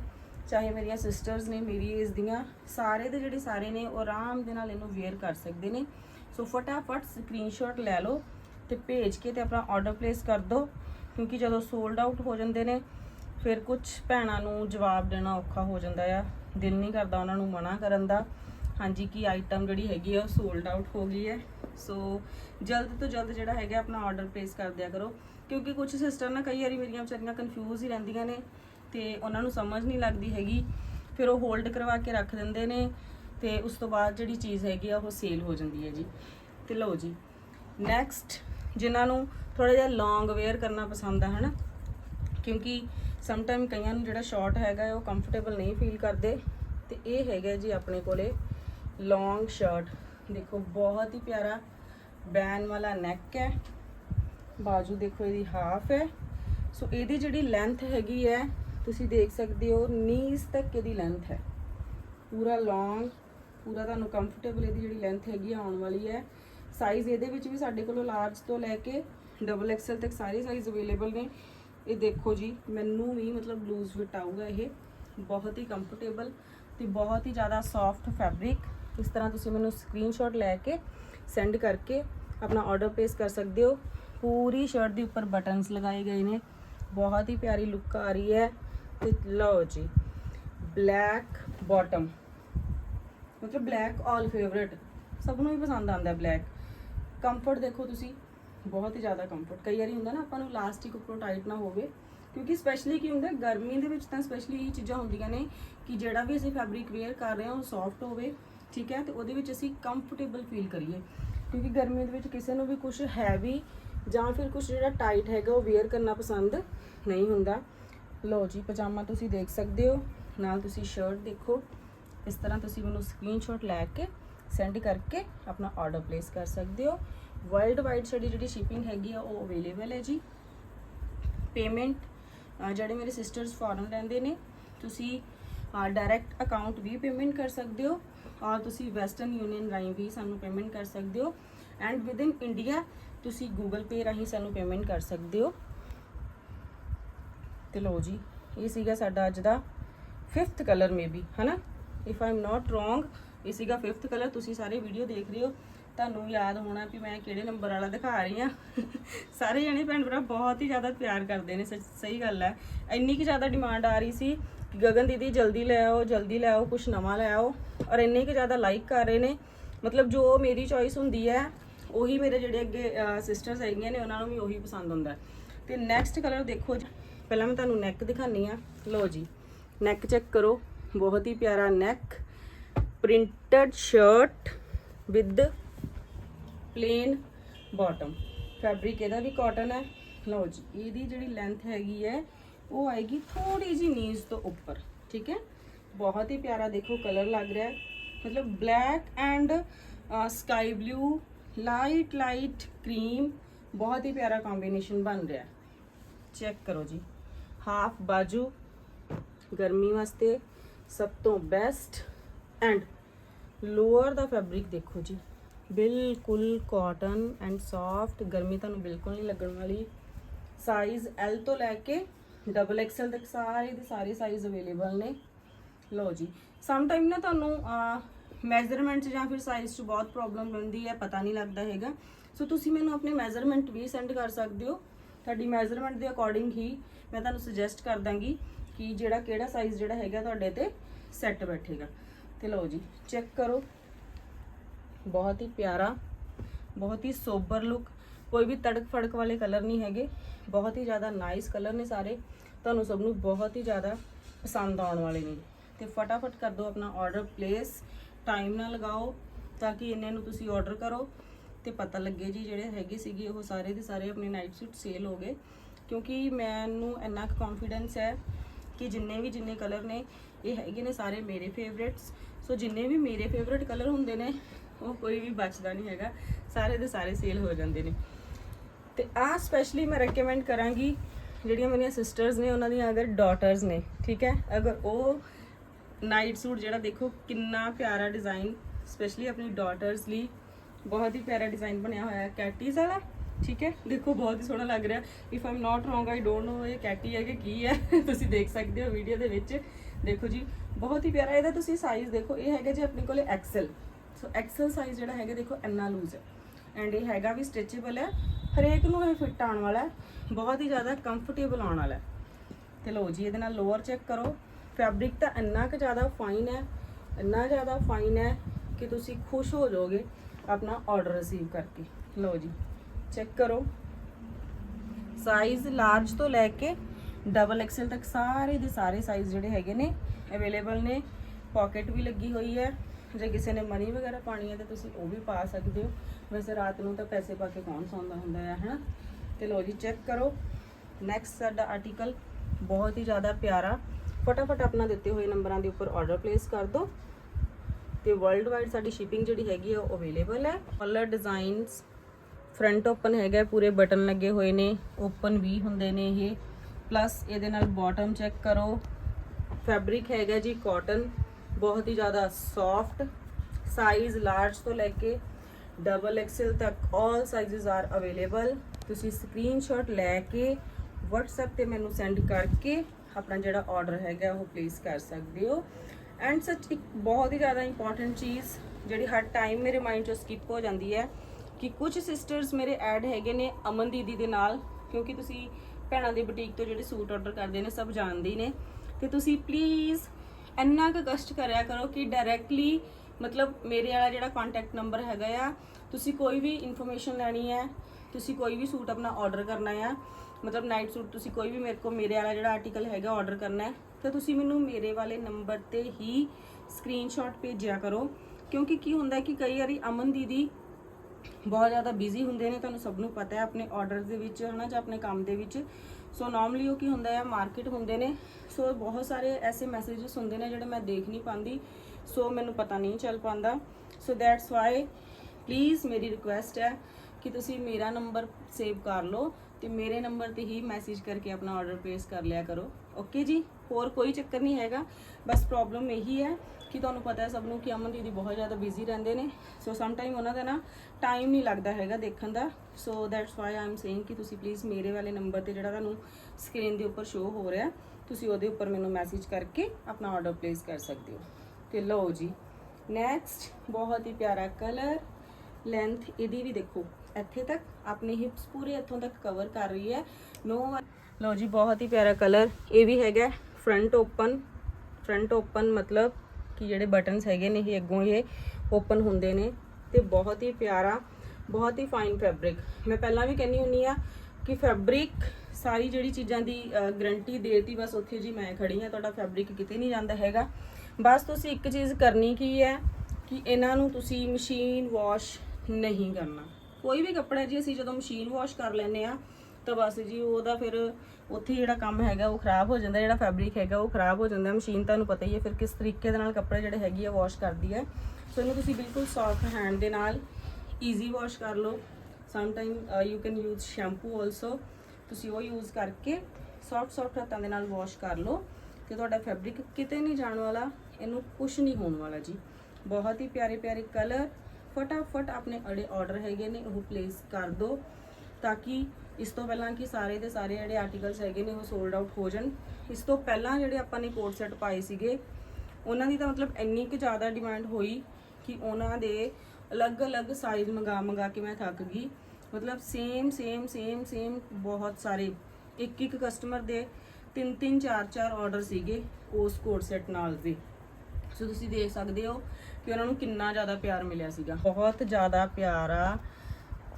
ਚਾਹੇ ਮੇਰੀਆਂ ਸਿਸਟਰਸ ਨੇ, ਮੇਰੀ ਏਜ ਦੀਆਂ, ਸਾਰੇ ਦੇ ਜਿਹੜੇ ਸਾਰੇ ਨੇ, ਉਹ ਆਰਾਮ ਦੇ ਨਾਲ ਇਹਨੂੰ ਵੇਅਰ ਕਰ ਸਕਦੇ ਨੇ। ਸੋ ਫਟਾਫਟ ਸਕਰੀਨਸ਼ਾਟ ਲੈ ਲਓ ਤੇ ਭੇਜ ਕੇ ਤੇ ਆਪਣਾ ਆਰਡਰ ਪਲੇਸ ਕਰ ਦਿਓ, ਕਿਉਂਕਿ ਜਦੋਂ ਸੋਲਡ ਆਊਟ ਹੋ ਜਾਂਦੇ ਨੇ, ਫਿਰ ਕੁਝ ਭੈਣਾਂ ਨੂੰ ਜਵਾਬ ਦੇਣਾ ਔਖਾ ਹੋ ਜਾਂਦਾ ਆ। ਦਿਲ ਨਹੀਂ ਕਰਦਾ ਉਹਨਾਂ ਨੂੰ ਮਨਾ ਕਰਨ ਦਾ। ਹਾਂਜੀ, ਕੀ ਆਈਟਮ ਜਿਹੜੀ ਹੈਗੀ ਆ ਉਹ ਸੋਲਡ ਆਊਟ ਹੋ ਗਈ ਹੈ। ਸੋ ਜਲਦ ਤੋਂ ਜਲਦ ਜਿਹੜਾ ਹੈਗਾ ਆਪਣਾ ਆਰਡਰ ਪਲੇਸ ਕਰ ਦਿਆ ਕਰੋ। ਕਿਉਂਕਿ ਕੁਝ ਸਿਸਟਰ ਨਾ ਕਈ ਵਾਰੀ ਮੇਰੀਆਂ ਵਿਚਾਰੀਆਂ ਕਨਫਿਊਜ਼ ਹੀ ਰਹਿੰਦੀਆਂ ਨੇ ਤੇ ਉਹਨਾਂ ਨੂੰ ਸਮਝ ਨਹੀਂ ਲੱਗਦੀ ਹੈਗੀ। ਫਿਰ ਉਹ ਹੋਲਡ ਕਰਵਾ ਕੇ ਰੱਖ ਦਿੰਦੇ ਨੇ ਤੇ ਉਸ ਤੋਂ ਬਾਅਦ ਜਿਹੜੀ ਚੀਜ਼ ਹੈਗੀ ਆ ਉਹ ਸੇਲ ਹੋ ਜਾਂਦੀ ਹੈ ਜੀ। ਤੇ ਲਓ ਜੀ ਨੈਕਸਟ ਜਿਨ੍ਹਾਂ ਨੂੰ ਥੋੜਾ ਜਿਹਾ ਲੌਂਗ ਵੇਅਰ ਕਰਨਾ ਪਸੰਦ ਆ, ਹਨਾ? ਕਿਉਂਕਿ ਸਮ ਟਾਈਮ ਕਈਆਂ ਨੂੰ ਜਿਹੜਾ ਸ਼ਾਰਟ ਹੈਗਾ ਉਹ ਕੰਫਰਟੇਬਲ ਨਹੀਂ ਫੀਲ ਕਰਦੇ। ਤੇ ਇਹ ਹੈਗਾ ਜੀ ਆਪਣੇ ਕੋਲੇ ਲੌਂਗ ਸ਼ਰਟ ਦੇਖੋ, ਬਹੁਤ ਹੀ ਪਿਆਰਾ ਬੈਨ ਵਾਲਾ ਨੈਕ ਹੈ। ਬਾਜੂ ਦੇਖੋ ਇਹਦੀ ਹਾਫ ਹੈ। ਸੋ ਇਹਦੀ ਜਿਹੜੀ ਲੈਂਥ ਹੈਗੀ ਹੈ, ਤੁਸੀਂ ਦੇਖ ਸਕਦੇ ਹੋ ਨੀਜ਼ ਤੱਕ ਇਹਦੀ ਲੈਂਥ ਹੈ। ਪੂਰਾ ਲੌਂਗ ਪੂਰਾ ਤੁਹਾਨੂੰ ਕੰਫਰਟੇਬਲ ਇਹਦੀ ਜਿਹੜੀ ਲੈਂਥ ਹੈਗੀ ਆਉਣ ਵਾਲੀ ਹੈ। ਸਾਈਜ਼ ਇਹਦੇ ਵਿੱਚ ਵੀ ਸਾਡੇ ਕੋਲੋਂ ਲਾਰਜ ਤੋਂ ਲੈ ਕੇ ਡਬਲ ਐਕਸਲ ਤੱਕ ਸਾਰੇ ਸਾਈਜ਼ ਅਵੇਲੇਬਲ ਨੇ। ਇਹ ਦੇਖੋ ਜੀ, ਮੈਨੂੰ ਵੀ ਮਤਲਬ ਲੂਜ਼ ਫਿਟ ਆਊਗਾ ਇਹ। ਬਹੁਤ ਹੀ ਕੰਫਰਟੇਬਲ ਤੇ ਬਹੁਤ ਹੀ ਜ਼ਿਆਦਾ ਸੌਫਟ ਫੈਬਰਿਕ ਇਸ ਤਰ੍ਹਾਂ ਤੁਸੀਂ ਮੈਨੂੰ ਸਕਰੀਨਸ਼ਾਟ ਲੈ ਕੇ ਸੈਂਡ ਕਰਕੇ ਆਪਣਾ ਆਰਡਰ ਪਲੇਸ ਕਰ ਸਕਦੇ ਹੋ। ਪੂਰੀ ਸ਼ਰਟ ਦੇ ਉੱਪਰ ਬਟਨਸ ਲਗਾਏ ਗਏ ਨੇ। ਬਹੁਤ ਹੀ ਪਿਆਰੀ ਲੁੱਕ ਆ ਰਹੀ ਹੈ। ਤੇ ਲਓ ਜੀ ਬਲੈਕ ਬਾਟਮ ਮਤਲਬ ਬਲੈਕ ਆਲ ਫੇਵਰਟ ਸਭ ਨੂੰ ਹੀ ਪਸੰਦ ਆਉਂਦਾ ਬਲੈਕ ਕੰਫਰਟ ਦੇਖੋ ਤੁਸੀਂ। ਬਹੁਤ ਹੀ ਜ਼ਿਆਦਾ ਕੰਫਰਟ ਕਈ ਵਾਰੀ ਹੁੰਦਾ ਨਾ ਆਪਾਂ ਨੂੰ ਲਾਸਟਿਕ ਉੱਪਰੋਂ ਟਾਈਟ ਨਾ ਹੋਵੇ, ਕਿਉਂਕਿ ਸਪੈਸ਼ਲੀ ਕੀ ਹੁੰਦਾ, ਗਰਮੀ ਦੇ ਵਿੱਚ ਤਾਂ ਸਪੈਸ਼ਲੀ ਇਹ ਚੀਜ਼ਾਂ ਹੁੰਦੀਆਂ ਨੇ ਕਿ ਜਿਹੜਾ ਵੀ ਅਸੀਂ ਫੈਬਰਿਕ ਵੇਅਰ ਕਰ ਰਹੇ ਹਾਂ, ਉਹ ਸੌਫਟ ਹੋਵੇ, ਠੀਕ ਹੈ, ਤੇ ਉਹਦੇ ਵਿੱਚ ਅਸੀਂ ਕੰਫਰਟੇਬਲ ਫੀਲ ਕਰੀਏ। ਕਿਉਂਕਿ ਗਰਮੀ ਦੇ ਵਿੱਚ ਕਿਸੇ ਨੂੰ ਵੀ ਕੁਝ ਹੈਵੀ ਜਾਂ ਫਿਰ ਕੁਝ ਜਿਹੜਾ ਟਾਈਟ ਹੈਗਾ, ਉਹ ਵੇਅਰ ਕਰਨਾ ਪਸੰਦ ਨਹੀਂ ਹੁੰਦਾ। ਲਓ ਜੀ, ਪਜਾਮਾ ਤੁਸੀਂ ਦੇਖ ਸਕਦੇ ਹੋ, ਨਾਲ ਤੁਸੀਂ ਸ਼ਰਟ ਦੇਖੋ। ਇਸ ਤਰ੍ਹਾਂ ਤੁਸੀਂ ਮੈਨੂੰ ਸਕਰੀਨਸ਼ਾਟ ਲੈ ਕੇ ਸੈਂਡ ਕਰਕੇ ਆਪਣਾ ਆਰਡਰ ਪਲੇਸ ਕਰ ਸਕਦੇ ਹੋ। ਵਰਲਡ ਵਾਈਡ ਸਾਡੀ ਜਿਹੜੀ ਸ਼ਿਪਿੰਗ ਹੈਗੀ ਆ, ਉਹ ਅਵੇਲੇਬਲ ਹੈ ਜੀ। ਪੇਮੈਂਟ ਜਿਹੜੇ ਮੇਰੇ ਸਿਸਟਰਸ ਫੋਰਨ ਰਹਿੰਦੇ ਨੇ, ਤੁਸੀਂ ਡਾਇਰੈਕਟ ਅਕਾਊਂਟ ਵੀ ਪੇਮੈਂਟ ਕਰ ਸਕਦੇ ਹੋ, ਔਰ ਤੁਸੀਂ ਵੈਸਟਰਨ ਯੂਨੀਅਨ ਰਾਹੀਂ ਵੀ ਸਾਨੂੰ ਪੇਮੈਂਟ ਕਰ ਸਕਦੇ ਹੋ ਐਂਡ ਵਿਦ ਇਨ ਇੰਡੀਆ ਤੁਸੀਂ ਗੂਗਲ ਪੇ ਰਾਹੀਂ ਸਾਨੂੰ ਪੇਮੈਂਟ ਕਰ ਸਕਦੇ ਹੋ। ਤੇ ਲਓ ਜੀ, ਇਹ ਸੀਗਾ ਸਾਡਾ ਅੱਜ ਦਾ ਫਿਫਥ ਕਲਰ ਮੇਬੀ ਹਨਾ? If I am not wrong ਇਹ ਸੀਗਾ 5th ਕਲਰ ਤੁਸੀਂ ਸਾਰੇ ਵੀਡੀਓ ਦੇਖ ਰਹੇ ਹੋ। ਤੁਹਾਨੂੰ ਯਾਦ ਹੋਣਾ ਵੀ ਮੈਂ ਕਿਹੜੇ ਨੰਬਰ ਵਾਲਾ ਦਿਖਾ ਰਹੀ ਆ ਸਾਰੇ ਜਣੇ ਭੈਣ ਭਰਾ ਬਹੁਤ ਹੀ ਜ਼ਿਆਦਾ ਪਿਆਰ ਕਰਦੇ ਨੇ, ਸੱਚ- ਸਹੀ ਗੱਲ ਹੈ। ਇੰਨੀ ਕਿ ਜ਼ਿਆਦਾ ਡਿਮਾਂਡ ਆ ਰਹੀ ਸੀ ਕਿ ਗਗਨ ਦੀਦੀ ਜਲਦੀ ਲੈ ਆਓ, ਜਲਦੀ ਲੈ ਆਓ ਕੁਝ ਨਵਾਂ ਲੈ ਆਓ ਔਰ ਇੰਨੇ ਕਿ ਜ਼ਿਆਦਾ ਲਾਈਕ ਕਰ ਰਹੇ ਨੇ। ਮਤਲਬ ਜੋ ਮੇਰੀ ਚੋਇਸ ਹੁੰਦੀ ਹੈ, ਉਹੀ ਮੇਰੇ ਜਿਹੜੇ ਅੱਗੇ ਸਿਸਟਰਸ ਹੈਗੀਆਂ ਨੇ, ਉਹਨਾਂ ਨੂੰ ਵੀ ਉਹੀ ਪਸੰਦ ਹੁੰਦਾ ਹੈ। ਤੇ ਨੈਕਸਟ ਕਲਰ ਦੇਖੋ ਜੀ। ਪਹਿਲਾਂ ਮੈਂ ਤੁਹਾਨੂੰ ਨੈਕ ਦਿਖਾਨੀ ਆ ਲਓ ਜੀ ਨੈਕ ਚੈੱਕ ਕਰੋ। ਬਹੁਤ ਹੀ ਪਿਆਰਾ neck printed shirt with plain bottom fabric ਇਹਦਾ ਵੀ ਕਾਟਨ ਹੈ। ਲਓ ਜੀ, ਇਹਦੀ ਜਿਹੜੀ ਲੈਂਥ ਹੈਗੀ ਹੈ, ਉਹ ਆਏਗੀ ਥੋੜੀ ਜੀ ਨੀਜ਼ ਤੋਂ ਉੱਪਰ, ਠੀਕ ਹੈ? ਬਹੁਤ ਹੀ ਪਿਆਰਾ ਦੇਖੋ ਕਲਰ ਲੱਗ ਰਿਹਾ ਹੈ। ਮਤਲਬ black and sky blue light light cream ਬਹੁਤ ਹੀ ਪਿਆਰਾ ਕੰਬੀਨੇਸ਼ਨ ਬਣ ਰਿਹਾ ਹੈ। ਚੈੱਕ ਕਰੋ ਜੀ। ਹਾਫ ਬਾਜੂ, ਗਰਮੀ ਵਾਸਤੇ ਸਭ ਤੋਂ ਬੈਸਟ ਐਂਡ ਲੋਅਰ ਦਾ ਫੈਬਰਿਕ ਦੇਖੋ ਜੀ। ਬਿਲਕੁਲ ਕਾਟਨ ਐਂਡ ਸੌਫਟ ਗਰਮੀ ਤੁਹਾਨੂੰ ਬਿਲਕੁਲ ਨਹੀਂ ਲੱਗਣ ਵਾਲੀ। ਸਾਈਜ਼ L ਤੋਂ ਲੈ ਕੇ ਡਬਲ ਐਕਸਲ ਤੱਕ ਸਾਰੇ ਦੇ ਸਾਰੇ ਸਾਈਜ਼ ਅਵੇਲੇਬਲ ਨੇ। ਲਓ ਜੀ ਸਮ ਟਾਈਮ ਨਾ ਤੁਹਾਨੂੰ ਮੈਜ਼ਰਮੈਂਟ ਜਾਂ ਫਿਰ ਸਾਈਜ਼ 'ਚ ਬਹੁਤ ਪ੍ਰੋਬਲਮ ਰਹਿੰਦੀ ਹੈ, ਪਤਾ ਨਹੀਂ ਲੱਗਦਾ ਹੈਗਾ। ਸੋ ਤੁਸੀਂ ਮੈਨੂੰ ਆਪਣੇ ਮੈਜ਼ਰਮੈਂਟ ਵੀ ਸੈਂਡ ਕਰ ਸਕਦੇ ਹੋ। ਤੁਹਾਡੀ ਮੈਜ਼ਰਮੈਂਟ ਦੇ ਅਕੋਰਡਿੰਗ ਹੀ ਮੈਂ ਤੁਹਾਨੂੰ ਸੁਜੈਸਟ ਕਰ ਦਾਂਗੀ ਕਿ ਜਿਹੜਾ ਕਿਹੜਾ ਸਾਈਜ਼ ਜਿਹੜਾ ਹੈਗਾ ਤੁਹਾਡੇ ਤੇ ਸੈੱਟ ਬੈਠੇਗਾ। ਤੇ ਲਓ ਜੀ ਚੈੱਕ ਕਰੋ। ਬਹੁਤ ਹੀ ਪਿਆਰਾ, ਬਹੁਤ ਹੀ ਸੋਬਰ ਲੁੱਕ ਕੋਈ ਵੀ ਤੜਕ ਫੜਕ ਵਾਲੇ ਕਲਰ ਨਹੀਂ ਹੈਗੇ। ਬਹੁਤ ਹੀ ਜ਼ਿਆਦਾ ਨਾਈਸ ਕਲਰ ਨੇ ਸਾਰੇ। ਤੁਹਾਨੂੰ ਸਭ ਨੂੰ ਬਹੁਤ ਹੀ ਜ਼ਿਆਦਾ ਪਸੰਦ ਆਉਣ ਵਾਲੇ ਨੇ। ਤੇ ਫਟਾਫਟ ਕਰ ਦਿਓ ਆਪਣਾ ਆਰਡਰ ਪਲੇਸ ਟਾਈਮ ਨਾ ਲਗਾਓ ਤਾਂ ਕਿ ਇਹਨਾਂ ਨੂੰ ਤੁਸੀਂ ਆਰਡਰ ਕਰੋ। ਤੇ ਪਤਾ ਲੱਗੇ ਜੀ ਜਿਹੜੇ ਹੈਗੇ ਸੀਗੇ ਉਹ ਸਾਰੇ ਦੇ ਸਾਰੇ ਆਪਣੇ ਨਾਈਟ ਸੂਟ ਸੇਲ ਹੋ ਗਏ। ਕਿਉਂਕਿ ਮੈਨੂੰ ਇੰਨਾ ਕੁ ਕੌਨਫੀਡੈਂਸ ਹੈ ਕਿ ਜਿੰਨੇ ਵੀ ਜਿੰਨੇ ਕਲਰ ਨੇ, ਇਹ ਹੈਗੇ ਨੇ ਸਾਰੇ ਮੇਰੇ ਫੇਵਰੇਟਸ ਸੋ ਜਿੰਨੇ ਵੀ ਮੇਰੇ ਫੇਵਰੇਟ ਕਲਰ ਹੁੰਦੇ ਨੇ ਉਹ ਕੋਈ ਵੀ ਬਚਦਾ ਨਹੀਂ ਹੈਗਾ। ਸਾਰੇ ਦੇ ਸਾਰੇ ਸੇਲ ਹੋ ਜਾਂਦੇ ਨੇ। ਤੇ ਆ ਸਪੈਸ਼ਲੀ ਮੈਂ ਰეკਮੈਂਡ ਕਰਾਂਗੀ ਜਿਹੜੀਆਂ ਮੇਰੀਆਂ ਸਿਸਟਰਸ ਨੇ, ਉਹਨਾਂ ਦੀਆਂ ਅਗਰ ਡਾਟਰਸ ਨੇ, ਠੀਕ ਹੈ? ਅਗਰ ਉਹ ਨਾਈਟ ਸੂਟ ਜਿਹੜਾ ਦੇਖੋ, ਕਿੰਨਾ ਪਿਆਰਾ ਡਿਜ਼ਾਈਨ ਸਪੈਸ਼ਲੀ ਆਪਣੀ ਡਾਟਰਸ ਲਈ, ਬਹੁਤ ਹੀ ਪਿਆਰਾ ਡਿਜ਼ਾਈਨ ਬਣਿਆ ਹੋਇਆ ਹੈ। ਕੈਟੀਜ਼ ਵਾਲਾ, ਠੀਕ ਹੈ? ਦੇਖੋ, ਬਹੁਤ ਹੀ ਸੋਹਣਾ ਲੱਗ ਰਿਹਾ। If am not wrong I don't know ਇਹ ਕੈਟੀ ਹੈ ਕਿ ਕੀ ਹੈ? ਤੁਸੀਂ ਦੇਖ ਸਕਦੇ ਹੋ ਵੀਡੀਓ ਦੇ ਵਿੱਚ। ਦੇਖੋ ਜੀ, ਬਹੁਤ ਹੀ ਪਿਆਰਾ। ਇਹਦਾ ਤੁਸੀਂ ਸਾਈਜ਼ ਦੇਖੋ, ਇਹ ਹੈਗਾ ਜੀ ਆਪਣੇ ਕੋਲੇ ਐਕਸਲ ਸੋ ਐਕਸਲ ਸਾਈਜ਼ ਜਿਹੜਾ ਹੈਗਾ, ਦੇਖੋ, ਇੰਨਾ ਲੂਜ਼ ਹੈ। ਐਂਡ ਇਹ ਹੈਗਾ ਵੀ ਸਟ੍ਰੈਚੇਬਲ ਹੈ। ਹਰੇਕ ਨੂੰ ਇਹ ਫਿੱਟ ਆਉਣ ਵਾਲਾ ਹੈ। ਬਹੁਤ ਹੀ ਜ਼ਿਆਦਾ ਕੰਫਰਟੇਬਲ ਆਉਣ ਵਾਲਾ ਹੈ। ਤੇ ਲਓ ਜੀ, ਇਹਦੇ ਨਾਲ ਲੋਅਰ ਚੈੱਕ ਕਰੋ। ਫੈਬਰਿਕ ਤਾਂ ਇੰਨਾ ਕੁ ਜ਼ਿਆਦਾ ਫਾਈਨ ਹੈ, ਇੰਨਾ ਜ਼ਿਆਦਾ ਫਾਈਨ ਹੈ ਕਿ ਤੁਸੀਂ ਖੁਸ਼ ਹੋ ਜਾਓਗੇ ਆਪਣਾ ਆਰਡਰ ਰਿਸੀਵ ਕਰਕੇ। ਲਓ ਜੀ ਚੈੱਕ ਕਰੋ। ਸਾਈਜ਼ ਲਾਰਜ ਤੋਂ ਲੈ ਕੇ ਡਬਲ ਐਕਸਲ ਤੱਕ ਸਾਰੇ ਦੇ ਸਾਰੇ ਸਾਈਜ਼ ਜਿਹੜੇ ਹੈਗੇ ਨੇ ਅਵੇਲੇਬਲ ਨੇ। ਪਾਕਟ ਵੀ ਲੱਗੀ ਹੋਈ ਹੈ। ਜੇ ਕਿਸੇ ਨੇ ਮਨੀ ਵਗੈਰਾ ਪਾਣੀ ਹੈ ਤਾਂ ਤੁਸੀਂ ਉਹ ਵੀ ਪਾ ਸਕਦੇ ਹੋ। ਵੈਸੇ ਰਾਤ ਨੂੰ ਤਾਂ ਪੈਸੇ ਪਾ ਕੇ ਕੌਣ ਸੌਂਦਾ ਹੁੰਦਾ ਹੈ, ਹਨਾ? ਤੇ ਲਓ ਜੀ ਚੈੱਕ ਕਰੋ। ਨੈਕਸਟ ਸਾਡਾ ਆਰਟੀਕਲ ਬਹੁਤ ਹੀ ਜ਼ਿਆਦਾ ਪਿਆਰਾ। ਫਟਾਫਟ ਆਪਣਾ ਦਿੱਤੇ ਹੋਏ ਨੰਬਰਾਂ ਦੇ ਉੱਪਰ ਆਰਡਰ ਪਲੇਸ ਕਰ ਦਿਓ। ਤੇ ਵਰਲਡ ਵਾਈਡ ਸਾਡੀ ਸ਼ਿਪਿੰਗ ਜਿਹੜੀ ਹੈਗੀ ਆ, ਉਹ ਅਵੇਲੇਬਲ ਹੈ। ਕਲਰ ਡਿਜ਼ਾਈਨਸ ਫਰੰਟ ਓਪਨ ਹੈਗਾ ਪੂਰੇ ਬਟਨ ਲੱਗੇ ਹੋਏ ਨੇ। ਓਪਨ ਵੀ ਹੁੰਦੇ ਨੇ ਇਹ। ਪਲੱਸ ਇਹਦੇ ਨਾਲ ਬਾਟਮ ਚੈੱਕ ਕਰੋ। ਫੈਬਰਿਕ ਹੈਗਾ ਜੀ ਕਾਟਨ ਬਹੁਤ ਹੀ ਜ਼ਿਆਦਾ ਸੌਫਟ ਸਾਈਜ਼ ਲਾਰਜ ਤੋਂ ਲੈ ਕੇ ਡਬਲ ਐਕਸਲ ਤੱਕ all sizes ਆਰ ਅਵੇਲੇਬਲ ਤੁਸੀਂ ਸਕਰੀਨਸ਼ਾਟ ਲੈ ਕੇ WhatsApp ਤੇ ਮੈਨੂੰ ਸੈਂਡ ਕਰਕੇ ਆਪਣਾ ਜਿਹੜਾ ਆਰਡਰ ਹੈਗਾ, ਉਹ ਪਲੇਸ ਕਰ ਸਕਦੇ ਹੋ। ਐਂਡ ਸੱਚ ਇੱਕ ਬਹੁਤ ਹੀ ਜ਼ਿਆਦਾ ਇੰਪੋਰਟੈਂਟ ਚੀਜ਼ ਜਿਹੜੀ ਹਰ ਟਾਈਮ ਮੇਰੇ ਮਾਈਂਡ ਚੋਂ ਸਕਿਪ ਹੋ ਜਾਂਦੀ ਹੈ ਕਿ ਕੁਝ ਸਿਸਟਰਸ ਮੇਰੇ ਐਡ ਹੈਗੇ ਨੇ ਅਮਨ ਦੀਦੀ ਦੇ ਨਾਲ, ਕਿਉਂਕਿ ਤੁਸੀਂ ਭੈਣਾਂ ਦੀ ਬੁਟੀਕ ਤੋਂ ਜਿਹੜੇ ਸੂਟ ਆਰਡਰ ਕਰਦੇ ਨੇ, ਸਭ ਜਾਣਦੇ ਨੇ। ਤੇ ਤੁਸੀਂ ਪਲੀਜ਼ ਇੰਨਾ ਕੁ ਕਸ਼ਟ ਕਰਿਆ ਕਰੋ ਕਿ ਡਾਇਰੈਕਟਲੀ ਮਤਲਬ ਮੇਰੇ ਵਾਲਾ ਜਿਹੜਾ ਕੰਟੈਕਟ ਨੰਬਰ ਹੈਗਾ ਆ, ਤੁਸੀਂ ਕੋਈ ਵੀ ਇਨਫੋਰਮੇਸ਼ਨ ਲੈਣੀ ਹੈ, ਤੁਸੀਂ ਕੋਈ ਵੀ ਸੂਟ ਆਪਣਾ ਆਰਡਰ ਕਰਨਾ ਆ, ਮਤਲਬ ਨਾਈਟ ਸੂਟ ਤੁਸੀਂ ਕੋਈ ਵੀ ਮੇਰੇ ਕੋ ਮੇਰੇ ਵਾਲਾ ਜਿਹੜਾ ਆਰਟੀਕਲ ਹੈਗਾ ਆਰਡਰ ਕਰਨਾ ਹੈ, ਤਾਂ ਤੁਸੀਂ ਮੈਨੂੰ ਮੇਰੇ ਵਾਲੇ ਨੰਬਰ ਤੇ ਹੀ ਸਕਰੀਨਸ਼ਾਟ ਭੇਜਿਆ ਕਰੋ। ਕਿਉਂਕਿ ਕੀ ਹੁੰਦਾ ਕਿ ਕਈ ਵਾਰੀ ਅਮਨ ਦੀਦੀ ਬਹੁਤ ਜ਼ਿਆਦਾ ਬਿਜ਼ੀ ਹੁੰਦੇ ਨੇ, ਤੁਹਾਨੂੰ ਸਭ ਨੂੰ ਪਤਾ ਹੈ, ਆਪਣੇ ਆਰਡਰ ਦੇ ਵਿੱਚ ਹਨਾ ਜਾਂ ਆਪਣੇ ਕੰਮ ਦੇ ਵਿੱਚ। ਸੋ ਨਾਰਮਲੀ ਉਹ ਕੀ ਹੁੰਦਾ ਹੈ ਮਾਰਕੀਟ ਹੁੰਦੇ ਨੇ। ਸੋ ਬਹੁਤ ਸਾਰੇ ਐਸੇ ਮੈਸੇजेस ਹੁੰਦੇ ਨੇ ਜਿਹੜੇ ਮੈਂ ਦੇਖ ਨਹੀਂ ਪਾਉਂਦੀ। ਸੋ ਮੈਨੂੰ ਪਤਾ ਨਹੀਂ ਚੱਲ ਪਾਉਂਦਾ। ਸੋ ਦੈਟਸ ਵਾਈ ਪਲੀਜ਼ ਮੇਰੀ ਰਿਕੁਐਸਟ ਹੈ ਕਿ ਤੁਸੀਂ ਮੇਰਾ ਨੰਬਰ ਸੇਵ ਕਰ ਲਓ। ਤੇ ਮੇਰੇ ਨੰਬਰ ਤੇ ਹੀ ਮੈਸੇਜ ਕਰਕੇ ਆਪਣਾ ਆਰਡਰ ਪਲੇਸ ਕਰ ਲਿਆ ਕਰੋ। ਓਕੇ ਜੀ? ਹੋਰ ਕੋਈ ਚੱਕਰ ਨਹੀਂ ਹੈਗਾ। ਬਸ ਪ੍ਰੋਬਲਮ ਇਹੀ ਹੈ ਕਿ ਤੁਹਾਨੂੰ ਪਤਾ ਹੈ ਸਭ ਨੂੰ ਕਿ ਅਮਨ ਦੀਦੀ ਬਹੁਤ ਜ਼ਿਆਦਾ ਬਿਜ਼ੀ ਰਹਿੰਦੇ ਨੇ। ਸੋ ਸਮ ਟਾਈਮ ਉਹਨਾਂ ਦਾ ਨਾ ਟਾਈਮ ਨਹੀਂ ਲੱਗਦਾ ਹੈਗਾ ਦੇਖਣ ਦਾ। So that's why I'm saying ਕਿ ਤੁਸੀਂ ਪਲੀਜ਼ ਮੇਰੇ ਵਾਲੇ ਨੰਬਰ ਤੇ ਜਿਹੜਾ ਤੁਹਾਨੂੰ ਸਕਰੀਨ ਦੇ ਉੱਪਰ ਸ਼ੋ ਹੋ ਰਿਹਾ, ਤੁਸੀਂ ਉਹਦੇ ਉੱਪਰ ਮੈਨੂੰ ਮੈਸੇਜ ਕਰਕੇ ਆਪਣਾ ਆਰਡਰ ਪਲੇਸ ਕਰ ਸਕਦੇ ਹੋ। ਤੇ ਲਓ ਜੀ ਨੈਕਸਟ ਬਹੁਤ ਹੀ ਪਿਆਰਾ ਕਲਰ ਲੈਂਥ ਇਹਦੀ ਵੀ ਦੇਖੋ। ਇੱਥੇ ਤੱਕ ਆਪਣੀ ਹਿਪਸ ਪੂਰੇ ਇੱਥੋਂ ਤੱਕ ਕਵਰ ਕਰ ਰਹੀ ਹੈ। ਨੋ ਲਓ ਜੀ, ਬਹੁਤ ਹੀ ਪਿਆਰਾ ਕਲਰ ਇਹ ਵੀ ਹੈਗਾ ਫਰੰਟ ਓਪਨ ਫਰੰਟ ਓਪਨ ਮਤਲਬ ਕਿ ਜਿਹੜੇ ਬਟਨਸ ਹੈਗੇ ਨੇ, ਇਹ ਅੱਗੋਂ ਇਹ ਓਪਨ ਹੁੰਦੇ ਨੇ ਤੇ ਬਹੁਤ ਹੀ ਪਿਆਰਾ, ਬਹੁਤ ਹੀ ਫਾਈਨ ਫੈਬਰਿਕ ਮੈਂ ਪਹਿਲਾਂ ਵੀ ਕਹਿੰਨੀ ਹੁੰਨੀ ਆ ਕਿ ਫੈਬਰਿਕ ਸਾਰੀ ਜਿਹੜੀ ਚੀਜ਼ਾਂ ਦੀ ਗਰੰਟੀ ਦੇਤੀ, ਬਸ ਉੱਥੇ ਜੀ ਮੈਂ ਖੜੀ ਆ ਤੁਹਾਡਾ ਫੈਬਰਿਕ ਕਿਤੇ ਨਹੀਂ ਜਾਂਦਾ ਹੈਗਾ। ਬਸ ਤੁਸੀਂ ਇੱਕ ਚੀਜ਼ ਕਰਨੀ ਕੀ ਹੈ ਕਿ ਇਹਨਾਂ ਨੂੰ ਤੁਸੀਂ ਮਸ਼ੀਨ ਵਾਸ਼ ਨਹੀਂ ਕਰਨਾ। ਕੋਈ ਵੀ ਕੱਪੜਾ ਜੀ ਅਸੀਂ ਜਦੋਂ ਮਸ਼ੀਨ ਵਾਸ਼ ਕਰ ਲੈਨੇ ਆ ਤਾਂ ਬਸ ਜੀ ਉਹਦਾ ਫਿਰ ਉੱਥੇ ਜਿਹੜਾ ਕੰਮ ਹੈਗਾ ਉਹ ਖਰਾਬ ਹੋ ਜਾਂਦਾ, ਜਿਹੜਾ ਫੈਬਰਿਕ ਹੈਗਾ ਉਹ ਖਰਾਬ ਹੋ ਜਾਂਦਾ। ਮਸ਼ੀਨ ਤੁਹਾਨੂੰ ਪਤਾ ਹੀ ਹੈ ਫਿਰ ਕਿਸ ਤਰੀਕੇ ਦੇ ਨਾਲ ਕੱਪੜੇ ਜਿਹੜੇ ਹੈਗੀ ਆ ਵਾਸ਼ ਕਰਦੀ ਹੈ। ਸੋ ਇਹਨੂੰ ਤੁਸੀਂ ਬਿਲਕੁਲ ਸੌਫਟ ਹੈਂਡ ਦੇ ਨਾਲ ਈਜ਼ੀ ਵਾਸ਼ ਕਰ ਲਓ। Some time you can use shampoo also ਤੁਸੀਂ ਉਹ ਯੂਜ਼ ਕਰਕੇ ਸੌਫਟ ਸੌਫਟ ਹੱਥਾਂ ਦੇ ਨਾਲ ਵਾਸ਼ ਕਰ ਲਓ ਤੇ ਤੁਹਾਡਾ ਫੈਬਰਿਕ ਕਿਤੇ ਨਹੀਂ ਜਾਣ ਵਾਲਾ, ਇਹਨੂੰ ਕੁਝ ਨਹੀਂ ਹੋਣ ਵਾਲਾ ਜੀ। ਬਹੁਤ ਹੀ ਪਿਆਰੇ ਪਿਆਰੇ ਕਲਰ ਫਟਾਫਟ ਆਪਣੇ ਅੜੇ ਆਰਡਰ ਹੈਗੇ ਨੇ, ਉਹ ਪਲੇਸ ਕਰ ਦਿਓ ਤਾਂ ਕਿ ਇਸ ਤੋਂ ਪਹਿਲਾਂ ਕਿ ਸਾਰੇ ਦੇ ਸਾਰੇ ਜਿਹੜੇ ਆਰਟੀਕਲਸ ਹੈਗੇ ਨੇ, ਉਹ ਸੋਲਡ ਆਊਟ ਹੋ ਜਾਣ। ਇਸ ਤੋਂ ਪਹਿਲਾਂ ਜਿਹੜੇ ਆਪਾਂ ਨੇ ਕੋਟ ਸੈੱਟ ਪਾਏ ਸੀਗੇ, ਉਹਨਾਂ ਦੀ ਤਾਂ ਮਤਲਬ ਇੰਨੀ ਕੁ ਜ਼ਿਆਦਾ ਡਿਮਾਂਡ ਹੋਈ ਕਿ ਉਹਨਾਂ ਦੇ ਅਲੱਗ-ਅਲੱਗ ਸਾਈਜ਼ ਮੰਗਾ ਮੰਗਾ ਕੇ ਮੈਂ ਥੱਕ ਗਈ। ਮਤਲਬ ਸੇਮ ਸੇਮ ਸੇਮ ਸੇਮ ਬਹੁਤ ਸਾਰੇ ਇੱਕ ਇੱਕ ਕਸਟਮਰ ਦੇ ਤਿੰਨ ਤਿੰਨ ਚਾਰ ਚਾਰ ਆਰਡਰ ਸੀਗੇ ਉਸ ਕੋਟ ਸੈੱਟ ਨਾਲ ਦੇ। ਸੋ ਤੁਸੀਂ ਦੇਖ ਸਕਦੇ ਹੋ ਕਿ ਉਹਨਾਂ ਨੂੰ ਕਿੰਨਾ ਜ਼ਿਆਦਾ ਪਿਆਰ ਮਿਲਿਆ ਸੀਗਾ। ਬਹੁਤ ਜ਼ਿਆਦਾ ਪਿਆਰਾ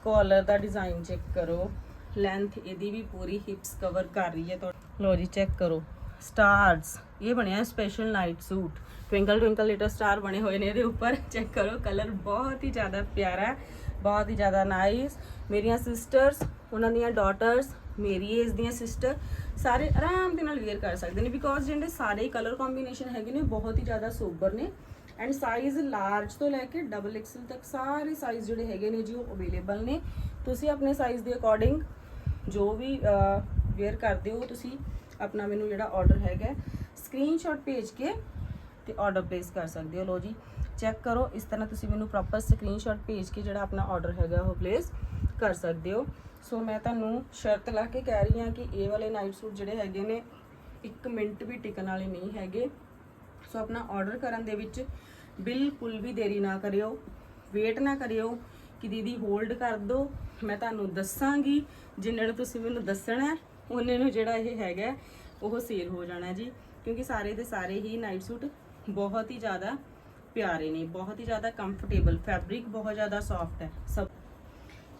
ਕਾਲਰ ਦਾ ਡਿਜ਼ਾਈਨ ਚੈੱਕ ਕਰੋ। ਲੈਂਥ ਇਹਦੀ ਵੀ ਪੂਰੀ ਹਿਪਸ ਕਵਰ ਕਰ ਰਹੀ ਹੈ ਤੁਹਾਡੀ। ਲੋ ਜੀ ਚੈੱਕ ਕਰੋ। ਸਟਾਰਸ ਇਹ ਬਣਿਆ special night suit twinkle twinkle little star ਬਣੇ ਹੋਏ ਨੇ ਇਹਦੇ ਉੱਪਰ। ਚੈੱਕ ਕਰੋ ਕਲਰ ਬਹੁਤ ਹੀ ਜ਼ਿਆਦਾ ਪਿਆਰਾ ਬਹੁਤ ਹੀ ਜ਼ਿਆਦਾ ਨਾਈਸ ਮੇਰੀਆਂ ਸਿਸਟਰਸ ਉਹਨਾਂ ਦੀਆਂ ਡਾਟਰਸ ਮੇਰੀ ਏਜ ਦੀਆਂ ਸਿਸਟਰ ਸਾਰੇ ਆਰਾਮ ਦੇ ਨਾਲ ਵੇਅਰ ਕਰ ਸਕਦੇ ਨੇ ਬਿਕੋਜ਼ ਜਿਹੜੇ ਸਾਰੇ ਕਲਰ ਕੰਬੀਨੇਸ਼ਨ ਹੈਗੇ ਨੇ, ਬਹੁਤ ਹੀ ਜ਼ਿਆਦਾ ਸੋਬਰ ਨੇ। ਐਂਡ ਸਾਈਜ਼ ਲਾਰਜ ਤੋਂ ਲੈ ਕੇ ਡਬਲ ਐਕਸਲ ਤੱਕ ਸਾਰੇ ਸਾਈਜ਼ ਜਿਹੜੇ ਹੈਗੇ ਨੇ ਜੀ ਉਹ ਅਵੇਲੇਬਲ ਨੇ। ਤੁਸੀਂ ਆਪਣੇ ਸਾਈਜ਼ ਦੇ ਅਕੋਰਡਿੰਗ ਜੋ ਵੀ ਵੇਅਰ ਕਰਦੇ ਹੋ, ਤੁਸੀਂ ਆਪਣਾ ਮੈਨੂੰ ਜਿਹੜਾ ਆਰਡਰ ਹੈਗਾ ਸਕਰੀਨਸ਼ਾਟ ਭੇਜ ਕੇ ਤੇ ਆਰਡਰ ਪਲੇਸ ਕਰ ਸਕਦੇ ਹੋ। ਲੋ ਜੀ ਚੈੱਕ ਕਰੋ। ਇਸ ਤਰ੍ਹਾਂ ਤੁਸੀਂ ਮੈਨੂੰ ਪ੍ਰੋਪਰ ਸਕਰੀਨਸ਼ਾਟ ਭੇਜ ਕੇ ਜਿਹੜਾ ਆਪਣਾ ਆਰਡਰ ਹੈਗਾ ਉਹ ਪਲੇਸ ਕਰ ਸਕਦੇ ਹੋ। ਸੋ ਮੈਂ ਤੁਹਾਨੂੰ ਸ਼ਰਤ ਲਾ ਕੇ ਕਹਿ ਰਹੀ ਹਾਂ ਕਿ ਇਹ ਵਾਲੇ ਨਾਈਟ ਸੂਟ ਜਿਹੜੇ ਹੈਗੇ ਨੇ 1 ਮਿੰਟ ਵੀ ਟਿਕਣ ਵਾਲੇ ਨਹੀਂ ਹੈਗੇ। ਸੋ ਆਪਣਾ ਆਰਡਰ ਕਰਨ ਦੇ ਵਿੱਚ ਬਿਲਕੁਲ ਵੀ ਦੇਰੀ ਨਾ ਕਰਿਓ। ਵੇਟ ਨਾ ਕਰਿਓ ਕਿ ਦੀਦੀ ਹੋਲਡ ਕਰ ਦਿਓ ਮੈਂ ਤੁਹਾਨੂੰ ਦੱਸਾਂਗੀ। ਜਿੰਨੇ ਨੂੰ ਤੁਸੀਂ ਮੈਨੂੰ ਦੱਸਣਾ ਹੈ, ਉਹਨੇ ਨੂੰ ਜਿਹੜਾ ਇਹ ਹੈਗਾ ਉਹ ਸੇਲ ਹੋ ਜਾਣਾ ਜੀ। ਕਿਉਂਕਿ ਸਾਰੇ ਦੇ ਸਾਰੇ ਹੀ ਨਾਈਟ ਸੂਟ ਬਹੁਤ ਹੀ ਜ਼ਿਆਦਾ ਪਿਆਰੇ ਨੇ। ਬਹੁਤ ਹੀ ਜ਼ਿਆਦਾ ਕੰਫਰਟੇਬਲ ਫੈਬਰਿਕ ਬਹੁਤ ਜ਼ਿਆਦਾ ਸੌਫਟ ਹੈ। ਸਭ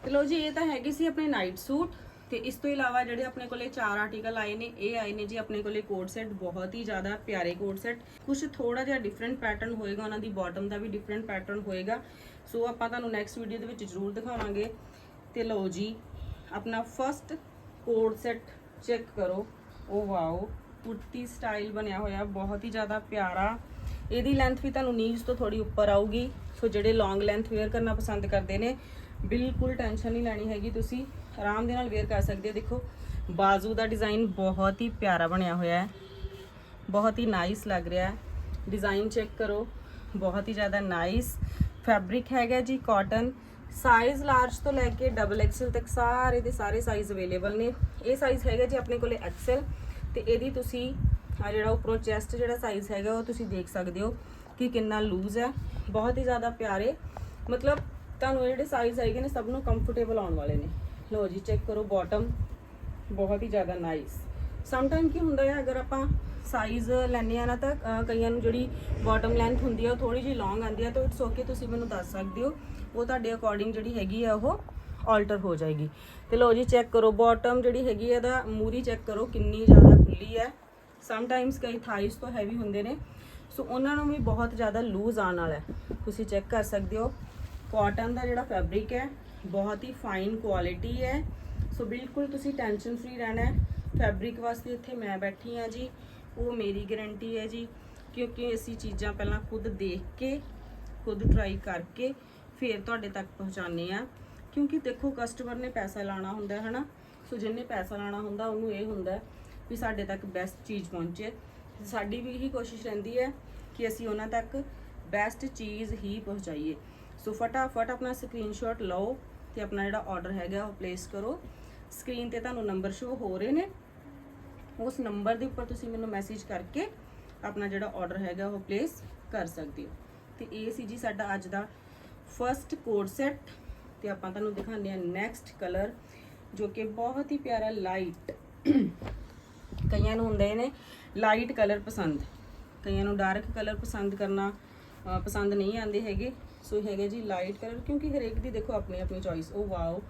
ਚਲੋ ਜੀ ਇਹ ਤਾਂ ਹੈਗੇ ਸੀ ਆਪਣੇ ਨਾਈਟ ਸੂਟ ਤੇ ਇਸ ਤੋਂ ਇਲਾਵਾ ਜਿਹੜੇ ਆਪਣੇ ਕੋਲੇ ਚਾਰ ਆਰਟੀਕਲ ਆਏ ਨੇ, ਇਹ ਆਏ ਨੇ ਜੀ ਆਪਣੇ ਕੋਲੇ ਕੋਟ ਸੈੱਟ ਬਹੁਤ ਹੀ ਜ਼ਿਆਦਾ ਪਿਆਰੇ ਕੋਟ ਸੈੱਟ ਕੁਝ ਥੋੜਾ ਜਿਹਾ ਡਿਫਰੈਂਟ ਪੈਟਰਨ ਹੋਏਗਾ, ਉਹਨਾਂ ਦੀ ਬਾਟਮ ਦਾ ਵੀ ਡਿਫਰੈਂਟ ਪੈਟਰਨ ਹੋਏਗਾ। ਸੋ ਆਪਾਂ ਤੁਹਾਨੂੰ ਨੈਕਸਟ ਵੀਡੀਓ ਦੇ ਵਿੱਚ ਜ਼ਰੂਰ ਦਿਖਾਵਾਂਗੇ। ਤੇ ਲਓ ਜੀ, ਆਪਣਾ ਫਰਸਟ ਕੋਟ ਸੈੱਟ ਚੈੱਕ ਕਰੋ। ਉਹ ਵਾਓ ਕੁਰਤੀ ਸਟਾਈਲ ਬਣਿਆ ਹੋਇਆ, ਬਹੁਤ ਹੀ ਜ਼ਿਆਦਾ ਪਿਆਰਾ। ਇਹਦੀ ਲੈਂਥ ਵੀ ਤੁਹਾਨੂੰ ਨੀਜ਼ ਤੋਂ ਥੋੜੀ ਉੱਪਰ ਆਊਗੀ। ਸੋ ਜਿਹੜੇ ਲੌਂਗ ਲੈਂਥ ਵੇਅਰ ਕਰਨਾ ਪਸੰਦ ਕਰਦੇ ਨੇ, ਬਿਲਕੁਲ ਟੈਨਸ਼ਨ ਨਹੀਂ ਲੈਣੀ ਹੈਗੀ ਤੁਸੀਂ। ਆਰਾਮ ਦੇ ਨਾਲ ਵੇਅਰ ਕਰ ਸਕਦੇ ਹੋ ਦੇਖੋ, ਬਾਜ਼ੂ ਦਾ ਡਿਜ਼ਾਈਨ ਬਹੁਤ ਹੀ ਪਿਆਰਾ ਬਣਿਆ ਹੋਇਆ ਹੈ। ਬਹੁਤ ਹੀ ਨਾਈਸ ਲੱਗ ਰਿਹਾ ਹੈ। ਡਿਜ਼ਾਈਨ ਚੈੱਕ ਕਰੋ। ਬਹੁਤ ਹੀ ਜ਼ਿਆਦਾ ਨਾਈਸ ਫੈਬਰਿਕ ਹੈਗਾ ਜੀ ਕਾਟਨ ਸਾਈਜ਼ ਲਾਰਜ ਤੋਂ ਲੈ ਕੇ ਡਬਲ ਐਕਸਲ ਤੱਕ ਸਾਰੇ ਦੇ ਸਾਰੇ ਸਾਈਜ਼ ਅਵੇਲੇਬਲ ਨੇ। ਇਹ ਸਾਈਜ਼ ਹੈਗਾ ਜੀ ਆਪਣੇ ਕੋਲੇ ਐਕਸਲ ਤੇ ਇਹਦੀ ਤੁਸੀਂ ਆ ਜਿਹੜਾ ਉੱਪਰੋਂ ਚੈਸਟ ਜਿਹੜਾ ਸਾਈਜ਼ ਹੈਗਾ ਉਹ ਤੁਸੀਂ ਦੇਖ ਸਕਦੇ ਹੋ ਕਿ ਕਿੰਨਾ ਲੂਜ਼ ਹੈ। ਬਹੁਤ ਹੀ ਜ਼ਿਆਦਾ ਪਿਆਰੇ। ਮਤਲਬ ਤੁਹਾਨੂੰ ਜਿਹੜੇ ਸਾਈਜ਼ ਹੈਗੇ ਨੇ ਸਭ ਨੂੰ ਕੰਫਰਟੇਬਲ ਆਉਣ ਵਾਲੇ ਨੇ। ਲਓ ਜੀ ਚੈੱਕ ਕਰੋ ਬਾਟਮ ਬਹੁਤ ਹੀ ਜ਼ਿਆਦਾ ਨਾਈਸ ਸਮ ਟਾਈਮ ਕੀ ਹੁੰਦਾ ਹੈ, ਅਗਰ ਆਪਾਂ ਸਾਈਜ਼ ਲੈਣੇ ਆ ਨਾ ਤਾਂ ਕਈਆਂ ਨੂੰ ਜਿਹੜੀ ਬਾਟਮ ਲੈਂਥ ਹੁੰਦੀ ਆ, ਉਹ ਥੋੜੀ ਜਿਹੀ ਲੌਂਗ ਆਉਂਦੀ ਹੈ ਤਾਂ ਇਟਸ ਓਕੇ ਤੁਸੀਂ ਮੈਨੂੰ ਦੱਸ ਸਕਦੇ ਹੋ। ਉਹ ਤੁਹਾਡੇ ਅਕੋਰਡਿੰਗ ਜਿਹੜੀ ਹੈਗੀ ਆ, ਉਹ ਆਲਟਰ ਹੋ ਜਾਏਗੀ। ਤੇ ਲਓ ਜੀ ਚੈੱਕ ਕਰੋ ਬਾਟਮ ਜਿਹੜੀ ਹੈਗੀ ਹੈ ਇਹਦਾ ਮੂਰੀ ਚੈੱਕ ਕਰੋ, ਕਿੰਨੀ ਜ਼ਿਆਦਾ ਖੁੱਲੀ ਹੈ। ਸਮ ਟਾਈਮਸ ਕਈ ਥਾਈਸ ਤੋਂ ਹੈਵੀ ਹੁੰਦੇ ਨੇ। ਸੋ ਉਹਨਾਂ ਨੂੰ ਵੀ ਬਹੁਤ ਜ਼ਿਆਦਾ ਲੂਜ਼ ਆਉਣ ਵਾਲਾ ਹੈ। ਤੁਸੀਂ ਚੈੱਕ ਕਰ ਸਕਦੇ ਹੋ। ਕਾਟਨ ਦਾ ਜਿਹੜਾ ਫੈਬਰਿਕ ਹੈ ਬਹੁਤ ਹੀ ਫਾਈਨ ਕੁਆਲਿਟੀ ਹੈ। ਸੋ ਬਿਲਕੁਲ ਤੁਸੀਂ ਟੈਨਸ਼ਨ ਫ੍ਰੀ ਰਹਿਣਾ ਹੈ। ਫੈਬਰਿਕ ਵਾਸਤੇ ਇੱਥੇ ਮੈਂ ਬੈਠੀ ਆ ਜੀ। ਉਹ ਮੇਰੀ ਗਾਰੰਟੀ ਹੈ ਜੀ, ਕਿਉਂਕਿ ਅਸੀਂ ਚੀਜ਼ਾਂ ਪਹਿਲਾਂ ਖੁਦ ਦੇਖ ਕੇ, ਖੁਦ ਟਰਾਈ ਕਰਕੇ ਫਿਰ ਤੁਹਾਡੇ ਤੱਕ ਪਹੁੰਚਾਉਂਦੇ ਆ ਕਿਉਂਕਿ ਦੇਖੋ ਕਸਟਮਰ ਨੇ ਪੈਸਾ ਲਾਣਾ ਹੁੰਦਾ ਹੈ ਹਨਾ? ਸੋ ਜਿਹਨੇ ਪੈਸਾ ਲਾਣਾ ਹੁੰਦਾ, ਉਹਨੂੰ ਇਹ ਹੁੰਦਾ ਵੀ ਸਾਡੇ ਤੱਕ ਬੈਸਟ ਚੀਜ਼ ਪਹੁੰਚੇ। ਸਾਡੀ ਵੀ ਇਹੀ ਕੋਸ਼ਿਸ਼ ਰਹਿੰਦੀ ਹੈ ਕਿ ਅਸੀਂ ਉਹਨਾਂ ਤੱਕ ਬੈਸਟ ਚੀਜ਼ ਹੀ ਪਹੁੰਚਾਈਏ। ਸੋ ਫਟਾਫਟ ਆਪਣਾ ਸਕਰੀਨਸ਼ਾਟ ਲਓ। ਤੇ ਆਪਣਾ ਜਿਹੜਾ ਆਰਡਰ ਹੈਗਾ ਉਹ ਪਲੇਸ ਕਰੋ। ਸਕਰੀਨ ਤੇ ਤੁਹਾਨੂੰ ਨੰਬਰ ਸ਼ੋ ਹੋ ਰਹੇ ਨੇ। ਉਸ ਨੰਬਰ ਦੇ ਉੱਪਰ ਤੁਸੀਂ ਮੈਨੂੰ ਮੈਸੇਜ ਕਰਕੇ ਆਪਣਾ ਜਿਹੜਾ ਆਰਡਰ ਹੈਗਾ ਉਹ ਪਲੇਸ ਕਰ ਸਕਦੇ ਹੋ। ਤੇ ਇਹ ਸੀ ਜੀ ਸਾਡਾ ਅੱਜ ਦਾ ਫਰਸਟ ਕੋਡ ਸੈੱਟ ਤੇ ਆਪਾਂ ਤੁਹਾਨੂੰ ਦਿਖਾਉਂਦੇ ਆ ਨੈਕਸਟ ਕਲਰ ਜੋ ਕਿ ਬਹੁਤ ਹੀ ਪਿਆਰਾ ਲਾਈਟ ਕਈਆਂ ਨੂੰ ਹੁੰਦੇ ਨੇ ਲਾਈਟ ਕਲਰ ਪਸੰਦ। ਕਈਆਂ ਨੂੰ ਡਾਰਕ ਕਲਰ ਪਸੰਦ ਕਰਨਾ ਪਸੰਦ ਨਹੀਂ ਆਉਂਦੇ ਹੈਗੇ। ਸੋ ਹੈਗੇ ਜੀ ਲਾਈਟ ਕਲਰ ਕਿਉਂਕਿ ਹਰੇਕ ਦੀ ਦੇਖੋ ਆਪਣੀ ਆਪਣੀ ਚੋਇਸ ਉਹ ਵਾਓ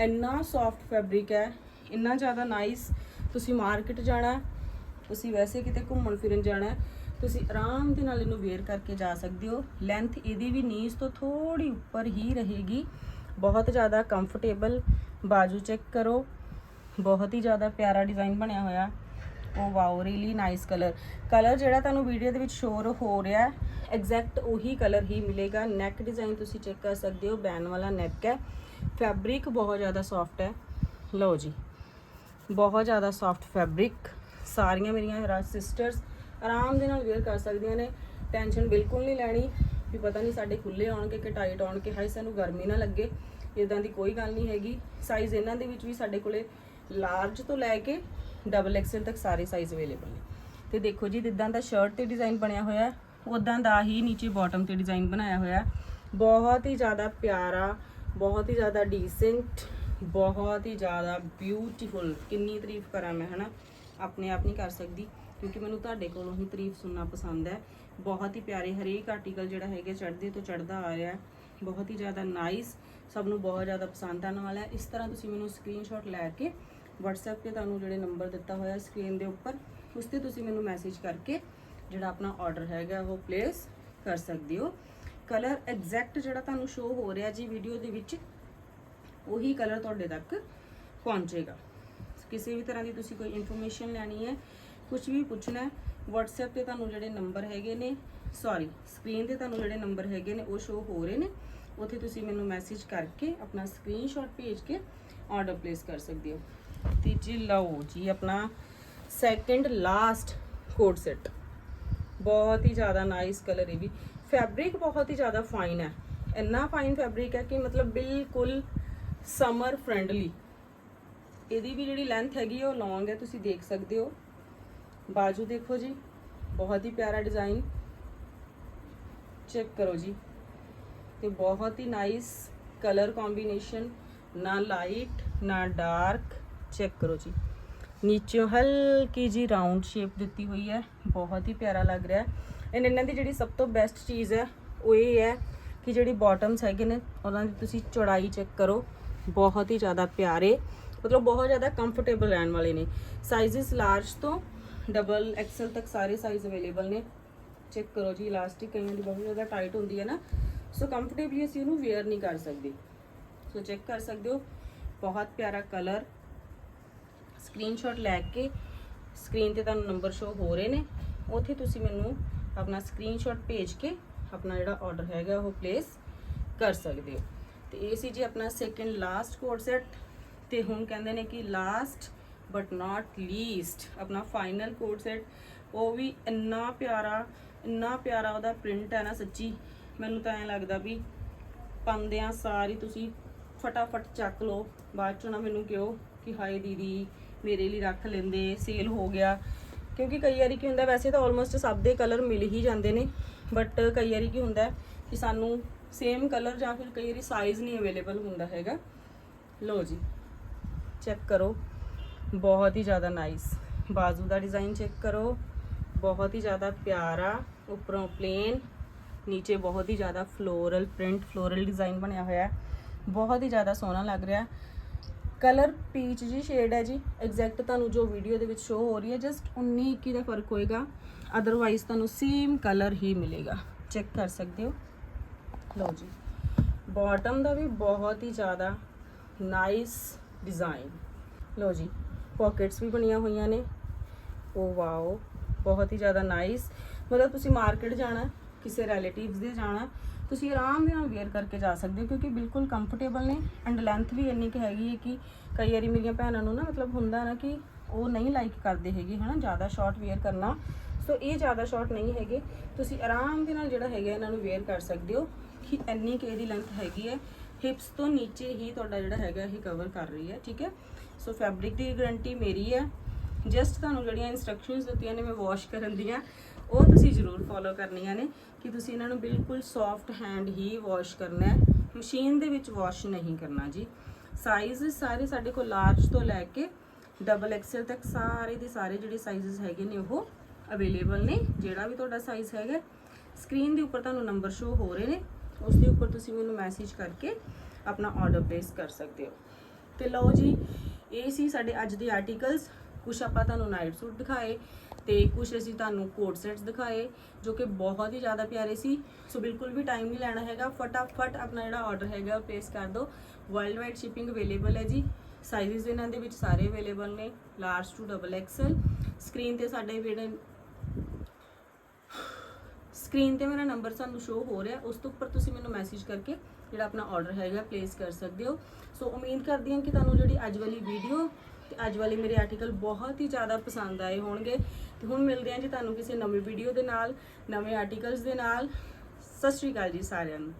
ਇੰਨਾ ਸੌਫਟ ਫੈਬਰਿਕ ਹੈ, ਇੰਨਾ ਜ਼ਿਆਦਾ ਨਾਈਸ ਤੁਸੀਂ ਮਾਰਕੀਟ ਜਾਣਾ, ਤੁਸੀਂ ਵੈਸੇ ਕਿਤੇ ਘੁੰਮਣ ਫਿਰਨ ਜਾਣਾ, ਤੁਸੀਂ ਆਰਾਮ ਦੇ ਨਾਲ ਇਹਨੂੰ ਵੇਅਰ ਕਰਕੇ ਜਾ ਸਕਦੇ ਹੋ। ਲੈਂਥ ਇਹਦੀ ਵੀ ਨੀਜ਼ ਤੋਂ ਥੋੜੀ ਉੱਪਰ ਹੀ ਰਹੇਗੀ। ਬਹੁਤ ਜ਼ਿਆਦਾ ਕੰਫਰਟੇਬਲ ਬਾਜੂ ਚੈੱਕ ਕਰੋ। ਬਹੁਤ ਹੀ ਜ਼ਿਆਦਾ ਪਿਆਰਾ ਡਿਜ਼ਾਈਨ ਬਣਿਆ ਹੋਇਆ। ਉਹ wow really nice colour colour ਜਿਹੜਾ ਤੁਹਾਨੂੰ ਵੀਡੀਓ ਦੇ ਵਿੱਚ ਸ਼ੋਰ ਹੋ ਰਿਹਾ ਐਗਜ਼ੈਕਟ ਉਹੀ ਕਲਰ ਹੀ ਮਿਲੇਗਾ। ਨੈਕ ਡਿਜ਼ਾਈਨ ਤੁਸੀਂ ਚੈੱਕ ਕਰ ਸਕਦੇ ਹੋ, ਬੈਨ ਵਾਲਾ ਨੈਕ ਹੈ। ਫੈਬਰਿਕ ਬਹੁਤ ਜ਼ਿਆਦਾ ਸੌਫਟ ਹੈ। ਲਓ ਜੀ, ਬਹੁਤ ਜ਼ਿਆਦਾ ਸੌਫਟ ਫੈਬਰਿਕ। ਸਾਰੀਆਂ ਮੇਰੀਆਂ ਸਿਸਟਰਸ ਆਰਾਮ ਦੇ ਨਾਲ ਵੇਅਰ ਕਰ ਸਕਦੀਆਂ ਨੇ। ਟੈਨਸ਼ਨ ਬਿਲਕੁਲ ਨਹੀਂ ਲੈਣੀ ਵੀ ਪਤਾ ਨਹੀਂ ਸਾਡੇ ਖੁੱਲੇ ਆਉਣਗੇ ਕਿ ਟਾਈਟ ਆਉਣਗੇ। ਹਾਈ ਸਾਨੂੰ ਗਰਮੀ ਨਾ ਲੱਗੇ। ਇਦਾਂ ਦੀ ਕੋਈ ਗੱਲ ਨਹੀਂ ਹੈਗੀ। ਸਾਈਜ਼ ਇਹਨਾਂ ਦੇ ਵਿੱਚ ਵੀ ਸਾਡੇ ਕੋਲੇ ਲਾਰਜ ਤੋਂ ਲੈ ਕੇ ਡਬਲ ਐਕਸਲ ਤੱਕ ਸਾਰੇ ਸਾਈਜ਼ ਅਵੇਲੇਬਲ ਨੇ। ਤੇ ਦੇਖੋ ਜੀ, ਜਿੱਦਾਂ ਦਾ ਸ਼ਰਟ ਤੇ ਡਿਜ਼ਾਈਨ ਬਣਿਆ ਹੋਇਆ ਉਦਾਂ ਦਾ ਹੀ ਨੀਚੇ ਬਾਟਮ ਤੇ ਡਿਜ਼ਾਈਨ ਬਣਾਇਆ ਹੋਇਆ ਬਹੁਤ ਹੀ ਜ਼ਿਆਦਾ ਪਿਆਰਾ, ਬਹੁਤ ਹੀ ਜ਼ਿਆਦਾ ਡੀਸੈਂਟ ਬਹੁਤ ਹੀ ਜ਼ਿਆਦਾ ਬਿਊਟੀਫੁਲ ਕਿੰਨੀ ਤਾਰੀਫ ਕਰਾਂ ਮੈਂ, ਹਨਾ? ਆਪਣੇ ਆਪ ਨਹੀਂ ਕਰ ਸਕਦੀ, ਕਿਉਂਕਿ ਮੈਨੂੰ ਤੁਹਾਡੇ ਕੋਲੋਂ ਹੀ ਤਾਰੀਫ ਸੁਣਨਾ ਪਸੰਦ ਹੈ। ਬਹੁਤ ਹੀ ਪਿਆਰੇ ਹਰੇਕ ਆਰਟੀਕਲ ਜਿਹੜਾ ਹੈਗਾ ਚੜ੍ਹਦੇ ਤੋਂ ਚੜ੍ਹਦਾ ਆ ਰਿਹਾ ਬਹੁਤ ਹੀ ਜ਼ਿਆਦਾ ਨਾਈਸ ਸਭ ਨੂੰ ਬਹੁਤ ਜ਼ਿਆਦਾ ਪਸੰਦ ਆਉਣ ਵਾਲਾ ਹੈ। ਇਸ ਤਰ੍ਹਾਂ ਤੁਸੀਂ ਮੈਨੂੰ ਸਕਰੀਨਸ਼ਾਟ ਲੈ ਕੇ WhatsApp ਤੇ ਤੁਹਾਨੂੰ ਜਿਹੜੇ ਨੰਬਰ ਦਿੱਤਾ ਹੋਇਆ ਸਕਰੀਨ ਦੇ ਉੱਪਰ, ਉਸ ਤੇ ਤੁਸੀਂ ਮੈਨੂੰ ਮੈਸੇਜ ਕਰਕੇ ਜਿਹੜਾ ਆਪਣਾ ਆਰਡਰ ਹੈਗਾ, ਉਹ ਪਲੇਸ ਕਰ ਸਕਦੇ ਹੋ। ਕਲਰ ਐਗਜ਼ੈਕਟ ਜਿਹੜਾ ਤੁਹਾਨੂੰ ਸ਼ੋ ਹੋ ਰਿਹਾ ਜੀ ਵੀਡੀਓ ਦੇ ਵਿੱਚ, ਉਹੀ ਕਲਰ ਤੁਹਾਡੇ ਤੱਕ ਪਹੁੰਚੇਗਾ। ਕਿਸੇ ਵੀ ਤਰ੍ਹਾਂ ਦੀ ਤੁਸੀਂ ਕੋਈ ਇਨਫੋਰਮੇਸ਼ਨ ਲੈਣੀ ਹੈ ਕੁਝ ਵੀ ਪੁੱਛਣਾ ਹੈ, WhatsApp ਤੇ ਤੁਹਾਨੂੰ ਜਿਹੜੇ ਨੰਬਰ ਹੈਗੇ ਨੇ ਸੌਰੀ ਸਕਰੀਨ ਤੇ ਤੁਹਾਨੂੰ ਜਿਹੜੇ ਨੰਬਰ ਹੈਗੇ ਨੇ, ਉਹ ਸ਼ੋ ਹੋ ਰਹੇ ਨੇ। ਉੱਥੇ ਤੁਸੀਂ ਮੈਨੂੰ ਮੈਸੇਜ ਕਰਕੇ ਆਪਣਾ ਸਕਰੀਨਸ਼ਾਟ ਭੇਜ ਕੇ ਆਰਡਰ ਪਲੇਸ ਕਰ ਸਕਦੇ ਹੋ। ਤੀਜੀ ਲਓ ਜੀ, ਆਪਣਾ ਸੈਕੰਡ ਲਾਸਟ ਕੋਡ ਸੈੱਟ ਬਹੁਤ ਹੀ ਜ਼ਿਆਦਾ ਨਾਈਸ ਕਲਰ ਇਹ ਵੀ। ਫੈਬਰਿਕ ਬਹੁਤ ਹੀ ਜ਼ਿਆਦਾ ਫਾਈਨ ਹੈ। ਇੰਨਾ ਫਾਈਨ ਫੈਬਰਿਕ ਹੈ ਕਿ ਮਤਲਬ ਬਿਲਕੁਲ ਸਮਰ ਫ੍ਰੈਂਡਲੀ ਇਹਦੀ ਵੀ ਜਿਹੜੀ ਲੈਂਥ ਹੈਗੀ ਉਹ ਲੌਂਗ ਹੈ, ਤੁਸੀਂ ਦੇਖ ਸਕਦੇ ਹੋ। ਬਾਜੂ ਦੇਖੋ ਜੀ, ਬਹੁਤ ਹੀ ਪਿਆਰਾ ਡਿਜ਼ਾਈਨ ਚੈੱਕ ਕਰੋ ਜੀ। ਤੇ ਬਹੁਤ ਹੀ ਨਾਈਸ ਕਲਰ ਕੰਬੀਨੇਸ਼ਨ ਨਾ ਲਾਈਟ ਨਾ ਡਾਰਕ ਚੈੱਕ ਕਰੋ ਜੀ। ਨੀਚੋਂ ਹਲਕੀ ਜੀ ਰਾਉਂਡ ਸ਼ੇਪ ਦਿੱਤੀ ਹੋਈ ਹੈ। ਬਹੁਤ ਹੀ ਪਿਆਰਾ ਲੱਗ ਰਿਹਾ ਹੈ। ਐਂਡ ਇਹਨਾਂ ਦੀ ਜਿਹੜੀ ਸਭ ਤੋਂ ਬੈਸਟ ਚੀਜ਼ ਹੈ, ਉਹ ਇਹ ਹੈ ਕਿ ਜਿਹੜੀ ਬਾਟਮਸ ਹੈਗੇ ਨੇ, ਉਹਨਾਂ ਦੀ ਤੁਸੀਂ ਚੌੜਾਈ ਚੈੱਕ ਕਰੋ। ਬਹੁਤ ਹੀ ਜ਼ਿਆਦਾ ਪਿਆਰੇ, ਮਤਲਬ ਬਹੁਤ ਜ਼ਿਆਦਾ ਕੰਫਰਟੇਬਲ ਰਹਿਣ ਵਾਲੇ ਨੇ। ਸਾਈਜ਼ਸ ਲਾਰਜ ਤੋਂ ਡਬਲ ਐਕਸਲ ਤੱਕ ਸਾਰੇ ਸਾਈਜ਼ ਅਵੇਲੇਬਲ ਨੇ। ਚੈੱਕ ਕਰੋ ਜੀ ਇਲਾਸਟਿਕ ਕਈਆਂ ਦੀ ਬਹੁਤ ਜ਼ਿਆਦਾ ਟਾਈਟ ਹੁੰਦੀ ਹੈ ਨਾ। ਸੋ ਕੰਫਰਟੇਬਲੀ ਅਸੀਂ ਉਹਨੂੰ ਵੇਅਰ ਨਹੀਂ ਕਰ ਸਕਦੇ। ਸੋ ਚੈੱਕ ਕਰ ਸਕਦੇ ਹੋ। ਬਹੁਤ ਪਿਆਰਾ ਕਲਰ ਸਕਰੀਨਸ਼ਾਟ ਲੈ ਕੇ ਸਕਰੀਨ ਤੇ ਤੁਹਾਨੂੰ ਨੰਬਰ ਸ਼ੋ ਹੋ ਰਹੇ ਨੇ। ਉੱਥੇ ਤੁਸੀਂ ਮੈਨੂੰ ਆਪਣਾ ਸਕਰੀਨਸ਼ਾਟ ਭੇਜ ਕੇ ਆਪਣਾ ਜਿਹੜਾ ਆਰਡਰ ਹੈਗਾ ਉਹ ਪਲੇਸ ਕਰ ਸਕਦੇ ਹੋ। ਤੇ ਇਹ ਸੀ ਜੀ ਆਪਣਾ ਸੈਕਿੰਡ ਲਾਸਟ ਕੋਡ ਸੈੱਟ ਤੇ ਹੁਣ ਕਹਿੰਦੇ ਨੇ ਕਿ ਲਾਸਟ ਬਟ ਨਾਟ ਲੀਸਟ ਆਪਣਾ ਫਾਈਨਲ ਕੋਡ ਸੈੱਟ ਉਹ ਵੀ ਇੰਨਾ ਪਿਆਰਾ ਇੰਨਾ ਪਿਆਰਾ ਉਹਦਾ ਪ੍ਰਿੰਟ ਹੈ ਨਾ ਸੱਚੀ। ਮੈਨੂੰ ਤਾਂ ਐਂ ਲੱਗਦਾ ਵੀ ਪਾਉਂਦਿਆਂ ਸਾਰੀ ਤੁਸੀਂ ਫਟਾਫਟ ਚੱਕ ਲਓ। ਬਾਅਦ ਚੋਂ ਨਾ ਮੈਨੂੰ ਕਿਉਂ ਕਿ ਹਾਏ ਦੀਦੀ ਮੇਰੇ ਲਈ ਰੱਖ ਲੈਂਦੇ ਸੇਲ ਹੋ ਗਿਆ। ਕਿਉਂਕਿ ਕਈ ਵਾਰੀ ਕੀ ਹੁੰਦਾ, ਵੈਸੇ ਤਾਂ ਆਲਮੋਸਟ ਸਭ ਦੇ ਕਲਰ ਮਿਲ ਹੀ ਜਾਂਦੇ ਨੇ ਬਟ ਕਈ ਵਾਰੀ ਕੀ ਹੁੰਦਾ ਕਿ ਸਾਨੂੰ ਸੇਮ ਕਲਰ ਜਾਂ ਫਿਰ ਕਈ ਵਾਰੀ ਸਾਈਜ਼ ਨਹੀਂ ਅਵੇਲੇਬਲ ਹੁੰਦਾ ਹੈਗਾ। ਲਓ ਜੀ ਚੈੱਕ ਕਰੋ। ਬਹੁਤ ਹੀ ਜ਼ਿਆਦਾ ਨਾਈਸ ਬਾਜ਼ੂ ਦਾ ਡਿਜ਼ਾਈਨ ਚੈੱਕ ਕਰੋ। ਬਹੁਤ ਹੀ ਜ਼ਿਆਦਾ ਪਿਆਰਾ, ਉੱਪਰੋਂ ਪਲੇਨ ਨੀਚੇ ਬਹੁਤ ਹੀ ਜ਼ਿਆਦਾ ਫਲੋਰਲ ਪ੍ਰਿੰਟ ਫਲੋਰਲ ਡਿਜ਼ਾਈਨ ਬਣਿਆ ਹੋਇਆ। ਹੈ ਬਹੁਤ ਹੀ ਜ਼ਿਆਦਾ ਸੋਹਣਾ ਲੱਗ ਰਿਹਾ। ਕਲਰ ਪੀਚ ਜੀ ਸ਼ੇਡ ਹੈ ਜੀ। ਐਗਜ਼ੈਕਟ ਤੁਹਾਨੂੰ ਜੋ ਵੀਡੀਓ ਦੇ ਵਿੱਚ ਸ਼ੋ ਹੋ ਰਹੀ ਹੈ ਜਸਟ 19 21 ਦਾ ਫ਼ਰਕ ਹੋਏਗਾ। ਅਦਰਵਾਈਜ਼ ਤੁਹਾਨੂੰ ਸੇਮ ਕਲਰ ਹੀ ਮਿਲੇਗਾ। ਚੈੱਕ ਕਰ ਸਕਦੇ ਹੋ। ਲਓ ਜੀ। ਬਾਟਮ ਦਾ ਵੀ ਬਹੁਤ ਹੀ ਜ਼ਿਆਦਾ ਨਾਈਸ ਡਿਜ਼ਾਈਨ ਲਓ ਜੀ। ਪਾਕਟਸ ਵੀ ਬਣੀਆਂ ਹੋਈਆਂ ਨੇ। oh, ਓ ਵਾਓ ਬਹੁਤ ਹੀ ਜ਼ਿਆਦਾ ਨਾਈਸ ਮਤਲਬ ਤੁਸੀਂ ਮਾਰਕੀਟ ਜਾਣਾ ਕਿਸੇ ਰਿਲੇਟਿਵਸ ਦੇ ਜਾਣਾ, ਤੁਸੀਂ ਆਰਾਮ ਦੇ ਨਾਲ ਵੇਅਰ ਕਰਕੇ ਜਾ ਸਕਦੇ ਹੋ ਕਿਉਂਕਿ ਬਿਲਕੁਲ ਕੰਫਰਟੇਬਲ ਨੇ ਐਂਡ ਲੈਂਥ ਵੀ ਇੰਨੀ ਕੁ ਹੈਗੀ ਹੈ ਕਿ ਕਈ ਵਾਰੀ ਮੇਰੀਆਂ ਭੈਣਾਂ ਨੂੰ ਨਾ ਮਤਲਬ ਹੁੰਦਾ ਨਾ ਕਿ ਉਹ ਨਹੀਂ ਲਾਈਕ ਕਰਦੇ ਹੈਗੇ, ਹਨਾ, ਜ਼ਿਆਦਾ ਸ਼ਾਰਟ ਵੇਅਰ ਕਰਨਾ। ਸੋ ਇਹ ਜ਼ਿਆਦਾ ਸ਼ਾਰਟ ਨਹੀਂ ਹੈਗੇ। ਤੁਸੀਂ ਆਰਾਮ ਦੇ ਨਾਲ ਜਿਹੜਾ ਹੈਗਾ ਇਹਨਾਂ ਨੂੰ ਵੇਅਰ ਕਰ ਸਕਦੇ ਹੋ ਕਿ ਇੰਨੀ ਕੁ ਇਹਦੀ ਲੈਂਥ ਹੈਗੀ ਹੈ। ਹਿਪਸ ਤੋਂ ਨੀਚੇ ਹੀ ਤੁਹਾਡਾ ਜਿਹੜਾ ਹੈਗਾ ਇਹ ਕਵਰ ਕਰ ਰਹੀ ਹੈ, ਠੀਕ ਹੈ? ਸੋ ਫੈਬਰਿਕ ਦੀ ਗਾਰੰਟੀ ਮੇਰੀ ਹੈ। ਜਸਟ ਤੁਹਾਨੂੰ ਜਿਹੜੀਆਂ ਇਨਸਟਰਕਸ਼ਨਸ ਦਿੱਤੀਆਂ ਨੇ ਮੈਂ ਵਾਸ਼ ਕਰਨ ਦੀਆਂ। ਉਹ ਤੁਸੀਂ ਜ਼ਰੂਰ ਫੋਲੋ ਕਰਨੀਆਂ ਨੇ ਕਿ ਤੁਸੀਂ ਇਹਨਾਂ ਨੂੰ ਬਿਲਕੁਲ ਸੌਫਟ ਹੈਂਡ ਹੀ ਵਾਸ਼ ਕਰਨਾ ਹੈ। ਮਸ਼ੀਨ ਦੇ ਵਿੱਚ ਵਾਸ਼ ਨਹੀਂ ਕਰਨਾ ਜੀ। ਸਾਈਜ਼ ਸਾਰੇ ਸਾਡੇ ਕੋਲ ਲਾਰਜ ਤੋਂ ਲੈ ਕੇ ਡਬਲ ਐਕਸਲ ਤੱਕ ਸਾਰੇ ਦੇ ਸਾਰੇ ਜਿਹੜੇ ਸਾਈਜ਼ਸ ਹੈਗੇ ਨੇ ਉਹ ਅਵੇਲੇਬਲ ਨੇ। ਜਿਹੜਾ ਵੀ ਤੁਹਾਡਾ ਸਾਈਜ਼ ਹੈਗਾ ਸਕਰੀਨ ਦੇ ਉੱਪਰ ਤੁਹਾਨੂੰ ਨੰਬਰ ਸ਼ੋ ਹੋ ਰਹੇ ਨੇ। ਉਸ ਦੇ ਉੱਪਰ ਤੁਸੀਂ ਮੈਨੂੰ ਮੈਸੇਜ ਕਰਕੇ ਆਪਣਾ ਆਰਡਰ ਪਲੇਸ ਕਰ ਸਕਦੇ ਹੋ। ਤੇ ਲਓ ਜੀ, ਇਹ ਸੀ ਸਾਡੇ ਅੱਜ ਦੇ ਆਰਟੀਕਲਸ ਕੁਛ ਆਪਾਂ ਤੁਹਾਨੂੰ ਨਾਈਟ ਸੂਟ ਦਿਖਾਏ ਤੇ ਕੁਛ ਅਸੀਂ ਤੁਹਾਨੂੰ ਕੋਟ ਸੈਟਸ ਦਿਖਾਏ, ਜੋ ਕਿ ਬਹੁਤ ਹੀ ਜ਼ਿਆਦਾ ਪਿਆਰੇ ਸੀ। ਸੋ ਬਿਲਕੁਲ ਵੀ ਟਾਈਮ ਨਹੀਂ ਲੈਣਾ ਹੈਗਾ। ਫਟਾਫਟ ਆਪਣਾ ਜਿਹੜਾ ਆਰਡਰ ਹੈਗਾ ਪਲੇਸ ਕਰ ਦਿਓ। ਵਰਲਡ ਵਾਈਡ ਸ਼ਿਪਿੰਗ ਅਵੇਲੇਬਲ ਹੈ ਜੀ। ਸਾਈਜ਼ਸ ਇਹਨਾਂ ਦੇ ਵਿੱਚ ਸਾਰੇ ਅਵੇਲੇਬਲ ਨੇ। Large to double XL screen ਤੇ ਸਾਡੇ ਜਿਹੜੇ ਸਕਰੀਨ ਤੇ ਮੇਰਾ ਨੰਬਰ ਸਾਨੂੰ ਸ਼ੋ ਹੋ ਰਿਹਾ। ਉਸ ਤੋਂ ਉੱਪਰ ਤੁਸੀਂ ਮੈਨੂੰ ਮੈਸੇਜ ਕਰਕੇ ਜਿਹੜਾ ਆਪਣਾ ਆਰਡਰ ਹੈਗਾ ਪਲੇਸ ਕਰ ਸਕਦੇ ਹੋ। ਸੋ ਉਮੀਦ ਕਰਦੀ ਹਾਂ ਕਿ ਤੁਹਾਨੂੰ ਜਿਹੜੀ ਅੱਜ ਵਾਲੀ ਵੀਡੀਓ ਤੇ ਅੱਜ ਵਾਲੇ ਮੇਰੇ ਆਰਟੀਕਲ ਬਹੁਤ ਹੀ ਜ਼ਿਆਦਾ ਪਸੰਦ ਆਏ ਹੋਣਗੇ। ਤੇ ਹੁਣ ਮਿਲਦੇ ਹਾਂ ਜੀ ਤੁਹਾਨੂੰ ਕਿਸੇ ਨਵੀਂ ਵੀਡੀਓ ਦੇ ਨਾਲ, ਨਵੇਂ ਆਰਟੀਕਲਸ ਦੇ ਨਾਲ। ਸਤਿ ਸ਼੍ਰੀ ਅਕਾਲ ਜੀ ਸਾਰਿਆਂ ਨੂੰ।